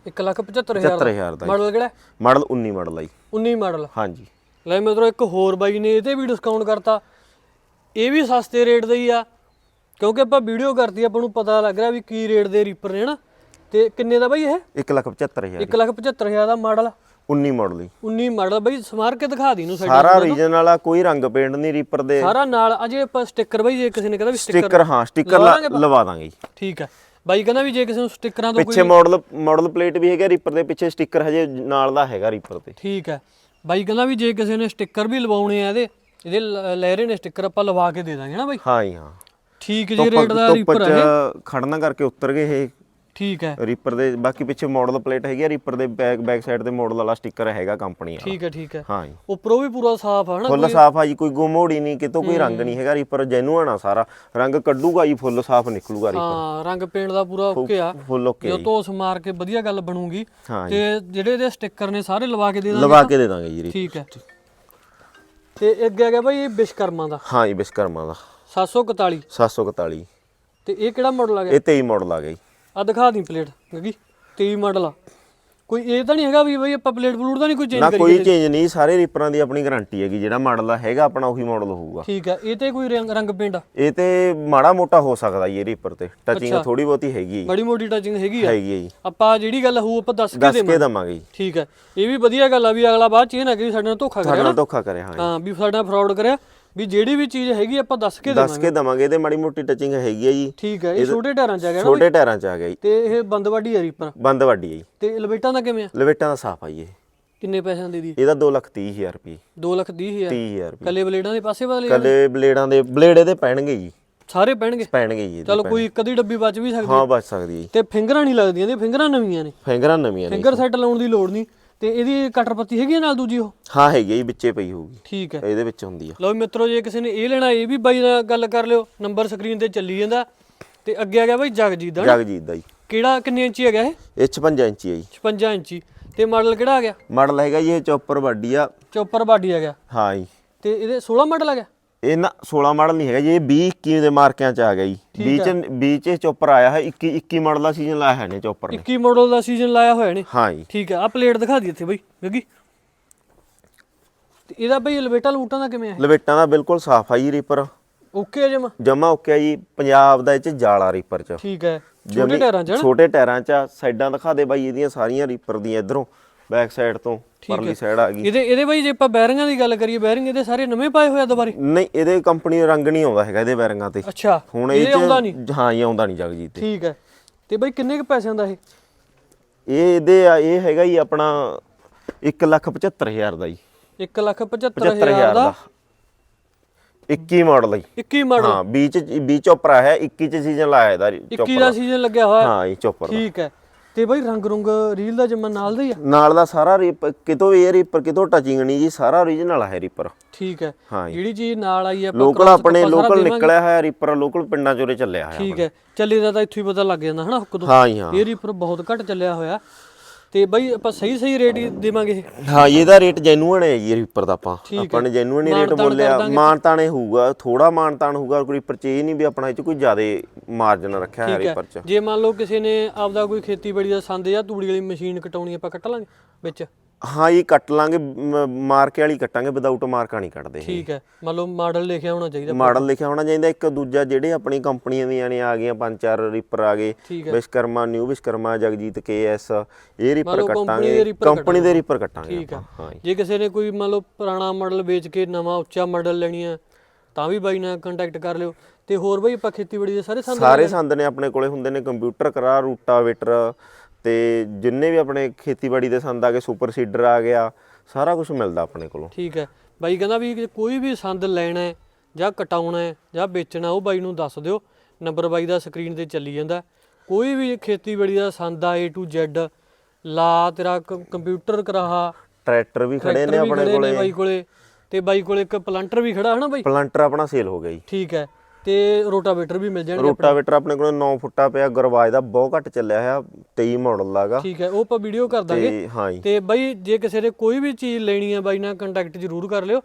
1 ਲੱਖ 75000 ਦਾ? 75000 ਦਾ ਜੀ। ਮਾਡਲ ਕਿਹੜਾ ਮਾਡਲ 19 ਮਾਡਲ ਆ ਜੀ। 19 ਮਾਡਲ। ਹਾਂਜੀ। ਲੈ ਮਿੱਤਰੋ ਇੱਕ ਹੋਰ ਬਾਈ ਨੇ ਇਹਤੇ ਵੀ ਡਿਸਕਾਊਂਟ ਕਰਤਾ। ਇਹ ਵੀ ਸਸਤੇ ਰੇਟ ਦਾ ਹੀ ਆ। ਕਿਉਂਕਿ ਆਪਾਂ ਵੀਡੀਓ ਕਰਤੀ ਆਪਾਂ ਨੂੰ ਪਤਾ ਲੱਗ ਰਿਹਾ ਵੀ ਕੀ ਰੇਟ ਦੇ ਰੀਪਰ ਨੇ ਨਾ। ਤੇ ਕਿੰਨੇ ਦਾ ਬਾਈ ਇਹ? 175000 1 ਲੱਖ 75000 ਦਾ ਮਾਡਲ। 19 ਮਾਡਲ ਜੀ। 19 ਮਾਡਲ ਬਾਈ ਸਮਾਰ ਕੇ ਦਿਖਾ ਦੀ ਨੂੰ ਸਾਈਡ ਸਾਰਾ ਓਰੀਜਨਲ ਵਾਲਾ ਕੋਈ ਰੰਗ ਪੇਂਟ ਨਹੀਂ ਰੀਪਰ ਦੇ। ਸਾਰਾ ਨਾਲ ਅਜੇ ਆਪਾਂ ਸਟicker ਬਾਈ ਜੇ ਕਿਸੇ ਨੇ ਕਹਿੰਦਾ ਵੀ ਸਟicker ਸਟicker ਹਾਂ ਸਟicker ਲਵਾ ਦਾਂਗੇ ਜੀ। ਠੀਕ ਹੈ ਬਾਈ ਕਹਿੰਦਾ ਵੀ ਜੇ ਕਿਸੇ ਨੂੰ ਸਟickਰਾਂ ਤੋਂ ਪਿੱਛੇ ਮਾਡਲ ਮਾਡਲ ਪਲੇਟ ਵੀ ਹੈਗਾ ਰੀਪਰ ਦੇ ਪਿੱਛੇ ਸਟicker ਹਜੇ ਨਾਲ ਦਾ ਹੈਗਾ ਰੀਪਰ ਤੇ। ਠੀਕ ਹੈ ਬਾਈ ਕਹਿੰਦਾ ਵੀ ਜੇ ਕਿਸੇ ਨੇ ਸਟicker ਵੀ ਲਵਾਉਣੇ ਆ ਇਹਦੇ ਇਹਦੇ ਲ- ਲੈ ਰਹੇ ਨੇ ਸਟicker ਆਪਾਂ ਲਵਾ ਕੇ ਦੇ ਦਾਂਗੇ ਨਾ ਬਾਈ। ਹਾਂ ਜੀ ਹਾਂ। ਠੀਕ ਜੇ ਰੇਟ ਦਾ ਰੀਪਰ ਹੈ ਖੜਨਾ ਕਰਕੇ ਉਤਰ ਗਏ ਇਹ। ਠੀਕ ਹੈ। ਰੀਪਰ ਦੇ ਬਾਕੀ ਪਿੱਛੇ ਮਾਡਲ ਪਲੇਟ ਹੈਗੀ ਆ ਰੀਪਰ ਦੇ ਬੈਕ ਬੈਕ ਸਾਈਡ ਤੇ ਮਾਡਲ ਵਾਲਾ ਸਟicker ਹੈਗਾ ਕੰਪਨੀ ਵਾਲਾ। ਠੀਕ ਹੈ ਠੀਕ ਹੈ। ਹਾਂ ਜੀ। ਉੱਪਰੋਂ ਵੀ ਪੂਰਾ ਸਾਫ਼ ਹੈ ਨਾ ਫੁੱਲ ਸਾਫ਼ ਆ ਜੀ ਕੋਈ ਗੁਮੋੜੀ ਨਹੀਂ ਕਿਤੋਂ ਕੋਈ ਰੰਗ ਨਹੀਂ ਹੈਗਾ ਰੀਪਰ ਜੈਨੂਅਨ ਆ ਸਾਰਾ। ਰੰਗ ਕੱਢੂਗਾ ਜੀ ਫੁੱਲ ਸਾਫ਼ ਨਿਕਲੂਗਾ ਰੀਪਰ ਹਾਂ ਰੰਗ ਪੇਂਟ ਦਾ ਪੂਰਾ ਓਕੇ ਆ। ਫੁੱਲ ਓਕੇ ਜੋ ਧੋਸ ਮਾਰ ਕੇ ਵਧੀਆ ਗੱਲ ਬਣੂਗੀ ਤੇ ਜਿਹੜੇ ਇਹਦੇ ਸਟicker ਨੇ ਸਾਰੇ ਲਵਾ ਕੇ ਦੇ ਦਾਂਗੇ ਲਵਾ ਕੇ ਦੇ ਦਾਂਗੇ ਜੀ ਠੀਕ ਹੈ। ਤੇ ਗਿਆ ਬਾਈ ਇਹ ਵਿਸ਼ਕਰਮਾ ਦਾ? ਹਾਂ ਜੀ ਵਿਸ਼ਕਰਮਾ ਦਾ। 741 741 ਤੇ ਇਹ ਕਿਹੜਾ ਮਾਡਲ ਆ ਗਿਆ? ਇਹ 23 ਮਾਡਲ ਆ ਗਿਆ ਜੀ। ਆ ਦਿਖਾ ਦੀ ਪਲੇਟ ਗੱਗੀ 23 ਮਾਡਲ ਆ। ਕੋਈ ਇਹ ਤਾਂ ਨਹੀਂ ਹੈਗਾ ਵੀ ਬਈ ਆਪਾਂ ਪਲੇਟ ਪਲੂਟ ਤਾਂ ਨਹੀਂ ਕੋਈ ਚੇਂਜ ਨਾ ਕਰੀ ਕੋਈ ਚੇਂਜ ਨਹੀਂ ਸਾਰੇ ਰੀਪਰਾਂ ਦੀ ਆਪਣੀ ਗਾਰੰਟੀ ਹੈਗੀ ਜਿਹੜਾ ਮਾਡਲ ਆ ਹੈਗਾ ਆਪਣਾ ਉਹੀ ਮਾਡਲ ਹੋਊਗਾ। ਠੀਕ ਹੈ ਇਹ ਤੇ ਕੋਈ ਰੰਗ ਰੰਗ ਪੇਂਟ ਆ? ਇਹ ਤੇ ਮਾੜਾ ਮੋਟਾ ਹੋ ਸਕਦਾ ਜੀ ਇਹ ਰੀਪਰ ਤੇ ਟਚਿੰਗ ਥੋੜੀ ਬਹੁਤੀ ਹੈਗੀ ਹੈ। ਬੜੀ ਮੋਟੀ ਟਚਿੰਗ ਹੈਗੀ ਆ? ਹੈਗੀ ਹੈ ਜੀ। ਆਪਾਂ ਜਿਹੜੀ ਗੱਲ ਹੋਊ ਆਪਾਂ ਦੱਸ ਕੇ ਦੱਸ ਦੇਵਾਂਗੇ ਕੇ ਦਵਾਂਗੇ। ਜੀ। ਠੀਕ ਹੈ ਇਹ ਵੀ ਵਧੀਆ ਗੱਲ ਆ ਵੀ ਅਗਲਾ ਬਾਅਦ ਚ ਇਹ ਨਾ ਕਿ ਸਾਡੇ ਨਾਲ ਧੋਖਾ ਕਰਿਆ ਸਾਡੇ ਨਾਲ ਧੋਖਾ ਕਰਿਆ। ਹਾਂ ਵੀ ਸਾਡੇ ਨਾਲ ਫਰਾਡ ਕਰਿਆ। ਵੀ ਜਿਹੜੀ ਵੀ ਚੀਜ਼ ਹੈਗੀ ਆਪਾਂ ਦੱਸ ਕੇ ਦੱਸ ਦੇਵਾਂਗੇ ਕੇ ਦਵਾਂਗੇ। ਇਹਦੇ ਮਾੜੀ ਮੋਟੀ ਟਚਿੰਗ ਹੈਗੀ ਹੈ ਜੀ। ਠੀਕ ਹੈ ਇਹ ਛੋਟੇ ਟਾਇਰਾਂ ਚ ਆ ਗਿਆ ਨਾ ਛੋਟੇ ਟਾਇਰਾਂ ਚ ਆ ਗਿਆ ਜੀ। ਤੇ ਇਹ ਬੰਦ ਵਾਡੀ ਆ ਰੀਪਰ ਬੰਦ ਵੱਡੀ ਹੈ ਜੀ। ਤੇ ਲਵੇਟਾਂ ਦਾ ਕਿਵੇਂ ਆ? ਲਵੇਟਾਂ ਦਾ ਸਾਫ਼ ਆ ਜੀ ਇਹ। ਕਿੰਨੇ ਪੈਸਿਆਂ ਦੀ ਦੀ? ਇਹਦਾ 2 ਲੱਖ 30 ਹਜ਼ਾਰ ਰੁਪਏ। 2 ਲੱਖ 30 ਹਜ਼ਾਰ? 30 ਹਜ਼ਾਰ ਰੁਪਏ। ਕੱਲੇ ਬਲੇਡਾਂ ਦੇ ਪਾਸੇ ਵਾਲੇ ਕੱਲੇ ਬਲੇਡਾਂ ਦੇ ਬਲੇਡ ਇਹਦੇ ਪੈਣਗੇ ਜੀ। ਸਾਰੇ ਪੈਣਗੇ? ਪੈਣਗੇ ਜੀ। ਚਲੋ ਕੋਈ ਇੱਕ ਅੱਧੀ ਡੱਬੀ ਬਚ ਵੀ ਸਕਦੀ ਹਾਂ ਬਚ ਸਕਦੀ ਹੈ ਤੇ ਫਿੰਗਰਾਂ ਨਹੀਂ ਲੱਗਦੀਆਂ ਨੇ ਫਿੰਗਰਾਂ ਨਵੀਆਂ ਨੇ। ਫਿੰਗਰਾਂ ਨਵੀਆਂ ਨੇ ਫਿੰਗਰ ਸੈੱਟ ਲਾਉਣ ਦੀ ਲੋੜ ਨਹੀਂ। ਤੇ ਇਹਦੀ ਕਟਰ ਪੱਤੀ ਹੈਗੀ ਆ ਨਾਲ ਦੂਜੀ ਉਹ? ਹਾਂ ਹੈਗੀ ਆ ਜੀ ਵਿੱਚੇ ਪਈ ਹੋਊਗੀ। ਠੀਕ ਹੈ। ਇਹਦੇ ਵਿੱਚ ਹੁੰਦੀ ਆ। ਲਓ ਵੀ ਮਿੱਤਰੋ ਜੇ ਕਿਸੇ ਨੇ ਇਹ ਲੈਣਾ ਇਹ ਵੀ ਬਾਈ ਨਾਲ ਗੱਲ ਕਰ ਲਿਓ। ਨੰਬਰ ਸਕਰੀਨ ਤੇ ਚੱਲੀ ਜਾਂਦਾ। ਤੇ ਅੱਗੇ ਆ ਗਿਆ ਬਾਈ ਜਗਜੀਤ ਦਾ ਨਾ। ਜਗਜੀਤ ਦਾ ਜੀ। ਕਿਹੜਾ ਕਿੰਨੇ ਇੰਚੀ ਹੈਗਾ ਇਹ? ਇਹ 56 ਇੰਚੀ ਹੈ ਜੀ। 56 ਇੰਚੀ। ਤੇ ਮਾਡਲ ਕਿਹੜਾ ਆ ਗਿਆ? ਮਾਡਲ ਹੈਗਾ ਜੀ ਇਹ ਚੌਪਰ ਬਾਡੀ ਆ। ਚੌਪਰ ਬਾਡੀ ਆ ਗਿਆ। ਹਾਂ ਜੀ। ਤੇ ਇਹਦੇ 16 ਮਾਡਲ ਆ ਗਿਆ? ਇਹ ਨਾ 16 ਮਾਡਲ ਨਹੀਂ ਹੈਗਾ ਜੀ ਇਹ 20 21 ਦੇ ਮਾਰਕਿਆਂ ਚ ਆ ਗਿਆ ਜੀ। 20 ਚ 20 ਚ ਚੌਪਰ ਆਇਆ ਹੈ 21 21 ਮਾਡਲ ਦਾ ਸੀਜ਼ਨ ਲਾਇਆ ਹੈ ਨੇ ਚੌਪਰ ਨੇ। 21 ਮਾਡਲ ਦਾ ਸੀਜ਼ਨ ਲਾਇਆ ਹੋਇਆ ਨੇ। ਹਾਂ ਜੀ। ਠੀਕ ਹੈ ਆ ਪਲੇਟ ਦਿਖਾ ਦੀ ਇੱਥੇ ਬਾਈ ਵੇਗੀ ਤੇ ਇਹਦਾ ਬਈ ਲਵੇਟਾ ਲੂਟਾਂ ਦਾ ਕਿਵੇਂ ਹੈ ਲਵੇਟਾਂ ਦਾ ਬਿਲਕੁਲ ਸਾਫ਼ ਆ ਜੀ ਰੀਪਰ ਓਕੇ ਜਮਾ? ਜਮਾ ਓਕੇ ਜੀ ਪੰਜਾਬ ਦਾ ਇਹ ਚ ਜਾਲਾ ਰੀਪਰ ਚ। ਠੀਕ ਹੈ ਛੋਟੇ ਟਾਇਰਾਂ ਚ? ਛੋਟੇ ਟਾਇਰਾਂ ਚ ਆ, ਸਾਈਡਾਂ ਦਿਖਾ ਦੇ ਬਾਈ ਇਹਦੀਆਂ ਸਾਰੀਆਂ ਰੀਪਰ ਦੀਆਂ ਇਧਰੋਂ। ਬੈਕ ਸਾਈਡ ਤੋਂ ਪਰਲੀ ਸਾਈਡ ਆ ਗਈ। ਇਹਦੇ ਇਹਦੇ ਬਾਈ ਜੇ ਆਪਾਂ ਬੈਰਿੰਗਾਂ ਦੀ ਗੱਲ ਕਰੀਏ ਬੈਰਿੰਗ ਇਹਦੇ ਸਾਰੇ ਨਵੇਂ ਪਾਏ ਹੋਏ ਆ ਦੁਬਾਰੇ? ਨਹੀਂ ਇਹਦੇ ਕੰਪਨੀ ਦਾ ਰੰਗ ਨਹੀਂ ਆਉਂਦਾ ਹੈਗਾ ਇਹਦੇ ਬੈਰਿੰਗਾਂ ਤੇ। ਅੱਛਾ ਹੁਣ ਇਹ ਆਉਂਦਾ ਨਹੀਂ? ਹਾਂ ਇਹ ਆਉਂਦਾ ਨਹੀਂ ਜਗਜੀਤ ਤੇ। ਠੀਕ ਹੈ। ਤੇ ਬਾਈ ਕਿੰਨੇ ਕੁ ਪੈਸਿਆਂ ਦਾ ਇਹ? ਇਹ ਇਹਦੇ ਆ ਇਹ ਹੈਗਾ ਜੀ ਆਪਣਾ 175000 ਦਾ ਜੀ। 1 ਲੱਖ 75000 75000 ਦਾ? ਦਾ। 21 ਮਾਡਲ ਜੀ। 21 ਮਾਡਲ ਹਾਂ 20 ਚ 20 ਚੋਪਰ ਆਇਆ 21 ਚ ਸੀਜ਼ਨ ਲਾਇਆ ਇਹਦਾ 21 ਚੋਪਰ ਦਾ ਸੀਜ਼ਨ ਲੱਗਿਆ ਹੋਇਆ? ਹਾਂ ਇਹ ਚੋਪਰ ਠੀਕ ਹੈ। ਤੇ ਬਾਈ ਰੰਗ ਰੁੰਗ ਰੀਲ ਦਾ ਜਮਾ ਨਾਲ ਦਾ ਹੀ ਆ? ਨਾਲ ਦਾ ਸਾਰਾ ਰੀਪ ਕਿਤੋਂ ਇਹ ਰੀਪਰ ਕਿਤੋਂ ਟਚਿੰਗ ਨਹੀਂ ਜੀ ਸਾਰਾ ਓਰੀਜਨਲ ਹੈ ਰੀਪਰ ਠੀਕ ਹੈ। ਹਾਂ ਜੀ। ਜਿਹੜੀ ਚੀਜ਼ ਨਾਲ ਆਈ ਆ ਆਪਾਂ ਲੋਕਲ cross ਆਪਣੇ ਸਾਰਾ ਲੋਕਲ ਦੇਵਾਂਗੇ। ਨਿਕਲਿਆ ਹੋਇਆ ਰੀਪਰ ਲੋਕਲ ਪਿੰਡਾਂ ਚੋਰੇ ਚੱਲਿਆ ਹੋਇਆ ਠੀਕ ਹੈ। ਚੱਲੇ ਦਾ ਤਾਂ ਇੱਥੋਂ ਹੀ ਪਤਾ ਲੱਗ ਜਾਂਦਾ ਹਨਾ ਹੁੱਕ ਤੋਂ। ਹਾਂ ਜੀ ਹਾਂ। ਇਹ ਰੀਪਰ ਬਹੁਤ ਘੱਟ ਚੱਲਿਆ ਹੋਇਆ। ਤੇ ਬਾਈ ਆਪਾਂ ਸਹੀ ਸਹੀ ਰੇਟ ਹੀ ਦੇਵਾਂਗੇ ਇਹ? ਹਾਂ ਇਹਦਾ ਰੇਟ ਜੈਨੂਅਨ ਹੈ ਜੀ ਰੀਪਰ ਦਾ ਆਪਾਂ। ਠੀਕ ਆਪਾਂ ਨੇ ਜੈਨੂਅਨ ਹੀ ਰੇਟ ਬੋਲਿਆ। ਕਰ ਦਾਂਗੇ। ਹੋਊਗਾ। ਥੋੜਾ ਮਾਨਤਾਨ ਹੋਊਗਾ ਕੋਈ ਇਹ ਨਹੀਂ ਵੀ ਆਪਣਾ ਇਹ ਚ ਕੋਈ ਜ਼ਿਆਦਾ ਮਾਰਜਨ ਰੱਖਿਆ ਹੈ। ਰੀਪਰ ਚ। ਜੇ ਮੰਨ ਲਓ ਕਿਸੇ ਨੇ ਆਪਦਾ ਕੋਈ ਖੇਤੀਬਾੜੀ ਦਾ ਸੰਦ ਜਾਂ ਤੂੜੀ ਵਾਲੀ ਮਸ਼ੀਨ ਕਟਾਉਣੀ ਆਪਾਂ ਕੱਟ ਲਾਂਗੇ ਵਿੱਚ? ਹਾਂ ਜੀ ਕੱਟ ਲਾਂਗੇ ਮ- ਮਾਰਕੇ ਵਾਲੀ ਕੱਟਾਂਗੇ ਵਿਦਆਊਟ ਮਾਰਕਾ ਨਹੀਂ ਕੱਟਦੇ ਇਹ। ਠੀਕ ਹੈ ਮੰਨ ਲਓ ਮਾਡਲ ਲਿਖਿਆ ਹੋਣਾ ਚਾਹੀਦਾ ਮਾਡਲ ਲਿਖਿਆ ਹੋਣਾ ਚਾਹੀਦਾ ਇੱਕ ਦੂਜਾ ਜਿਹੜੇ ਆਪਣੀ ਕੰਪਨੀਆਂ ਦੀਆਂ ਨੇ ਆ ਗਈਆਂ ਪੰਜ ਚਾਰ ਰੀਪਰ ਆ ਗਏ ਠੀਕ ਹੈ। ਵਿਸ਼ਕਰਮਾ ਨਿਊ ਵਿਸ਼ਕਰਮਾ ਜਗਜੀਤ ਕੇਐਸ ਇਹ ਰੀਪਰ ਲਓ company ਦੇ ਕੱਟਾਂਗੇ ਕੰਪਨੀ ਦੇ ਰੀਪਰ ਕੱਟਾਂਗੇ ਠੀਕ ਹੈ ਆਪਾਂ ਹਾਂ ਜੀ। ਜੇ ਕਿਸੇ ਨੇ ਕੋਈ ਮੰਨ ਲਓ ਪੁਰਾਣਾ ਮਾਡਲ ਵੇਚ ਕੇ ਨਵਾਂ ਉੱਚਾ ਮਾਡਲ ਲੈਣੀ ਆ ਤਾਂ ਵੀ ਬਾਈ ਨਾਲ ਕੰਟੈਕਟ ਕਰ ਲਿਓ ਤੇ ਹੋਰ ਬਾਈ ਆਪਾਂ ਖੇਤੀਬਾੜੀ ਦੇ ਸਾਰੇ ਸੰਦ ਸਾਰੇ ਸੰਦ ਨੇ ਆਪਣੇ ਕੋਲੇ ਹੁੰਦੇ ਨੇ ਕੰਪਿਊਟਰ ਕਰਾ ਰੂਟਾਵੇਟਰ ਤੇ ਜਿੰਨੇ ਵੀ ਆਪਣੇ ਖੇਤੀਬਾੜੀ ਦੇ ਸੰਦ ਆ ਗਏ ਸੁਪਰ ਸੀਡਰ ਆ ਗਿਆ ਸਾਰਾ ਕੁਝ ਮਿਲਦਾ ਆਪਣੇ ਕੋਲੋਂ। ਠੀਕ ਹੈ। ਬਾਈ ਕਹਿੰਦਾ ਵੀ ਜੇ ਕੋਈ ਵੀ ਸੰਦ ਲੈਣਾ ਹੈ ਜਾਂ ਕਟਾਉਣਾ ਹੈ ਜਾਂ ਵੇਚਣਾ ਉਹ ਬਾਈ ਨੂੰ ਦੱਸ ਦਿਓ। ਨੰਬਰ ਬਾਈ ਦਾ ਸਕਰੀਨ ਤੇ ਚੱਲੀ ਜਾਂਦਾ। ਕੋਈ ਵੀ ਖੇਤੀਬਾੜੀ ਦਾ ਸੰਦ ਆ A to Z ਲਾ ਤੇਰਾ ਕੰਪਿਊਟਰ ਕਰਾਹਾ ਟਰੈਕਟਰ ਵੀ ਖੜੇ ਨੇ ਆਪਣੇ ਨੇ ਕੋਲੇ। ਬਾਈ ਕੋਲੇ। ਤੇ ਬਾਈ ਕੋਲੇ ਇੱਕ ਪਲੰਟਰ ਵੀ ਖੜਾ ਹਨਾ ਬਾਈ? ਪਲੰਟਰ ਆਪਣਾ ਸੇਲ ਹੋ ਗਿਆ ਜੀ। ਠੀਕ ਹੈ। ਤੇ ਰੋਟਾਵੇਟਰ ਵੀ ਮਿਲ ਜਾਣਗੇ ਰੋਟਾਵੇਟਰ ਆਪਣੇ ਕੋਲੇ 9 ਫੁੱਟਾ ਪਿਆ ਗਰਵਾਜ ਦਾ ਬਹੁਤ ਘੱਟ ਚੱਲਿਆ ਹੋਇਆ 23 ਮਾਡਲ ਦਾਗਾ ਠੀਕ ਹੈ ਉਹ ਆਪਾਂ ਵੀਡੀਓ ਕਰ ਦਾਂਗੇ। ਤੇ ਬਾਈ ਜੇ ਕਿਸੇ ਨੇ ਕੋਈ ਵੀ ਚੀਜ਼ ਲੈਣੀ ਹੈ ਬਾਈ ਨਾਲ ਕੰਟੈਕਟ ਜ਼ਰੂਰ ਕਰ ਲਿਓ।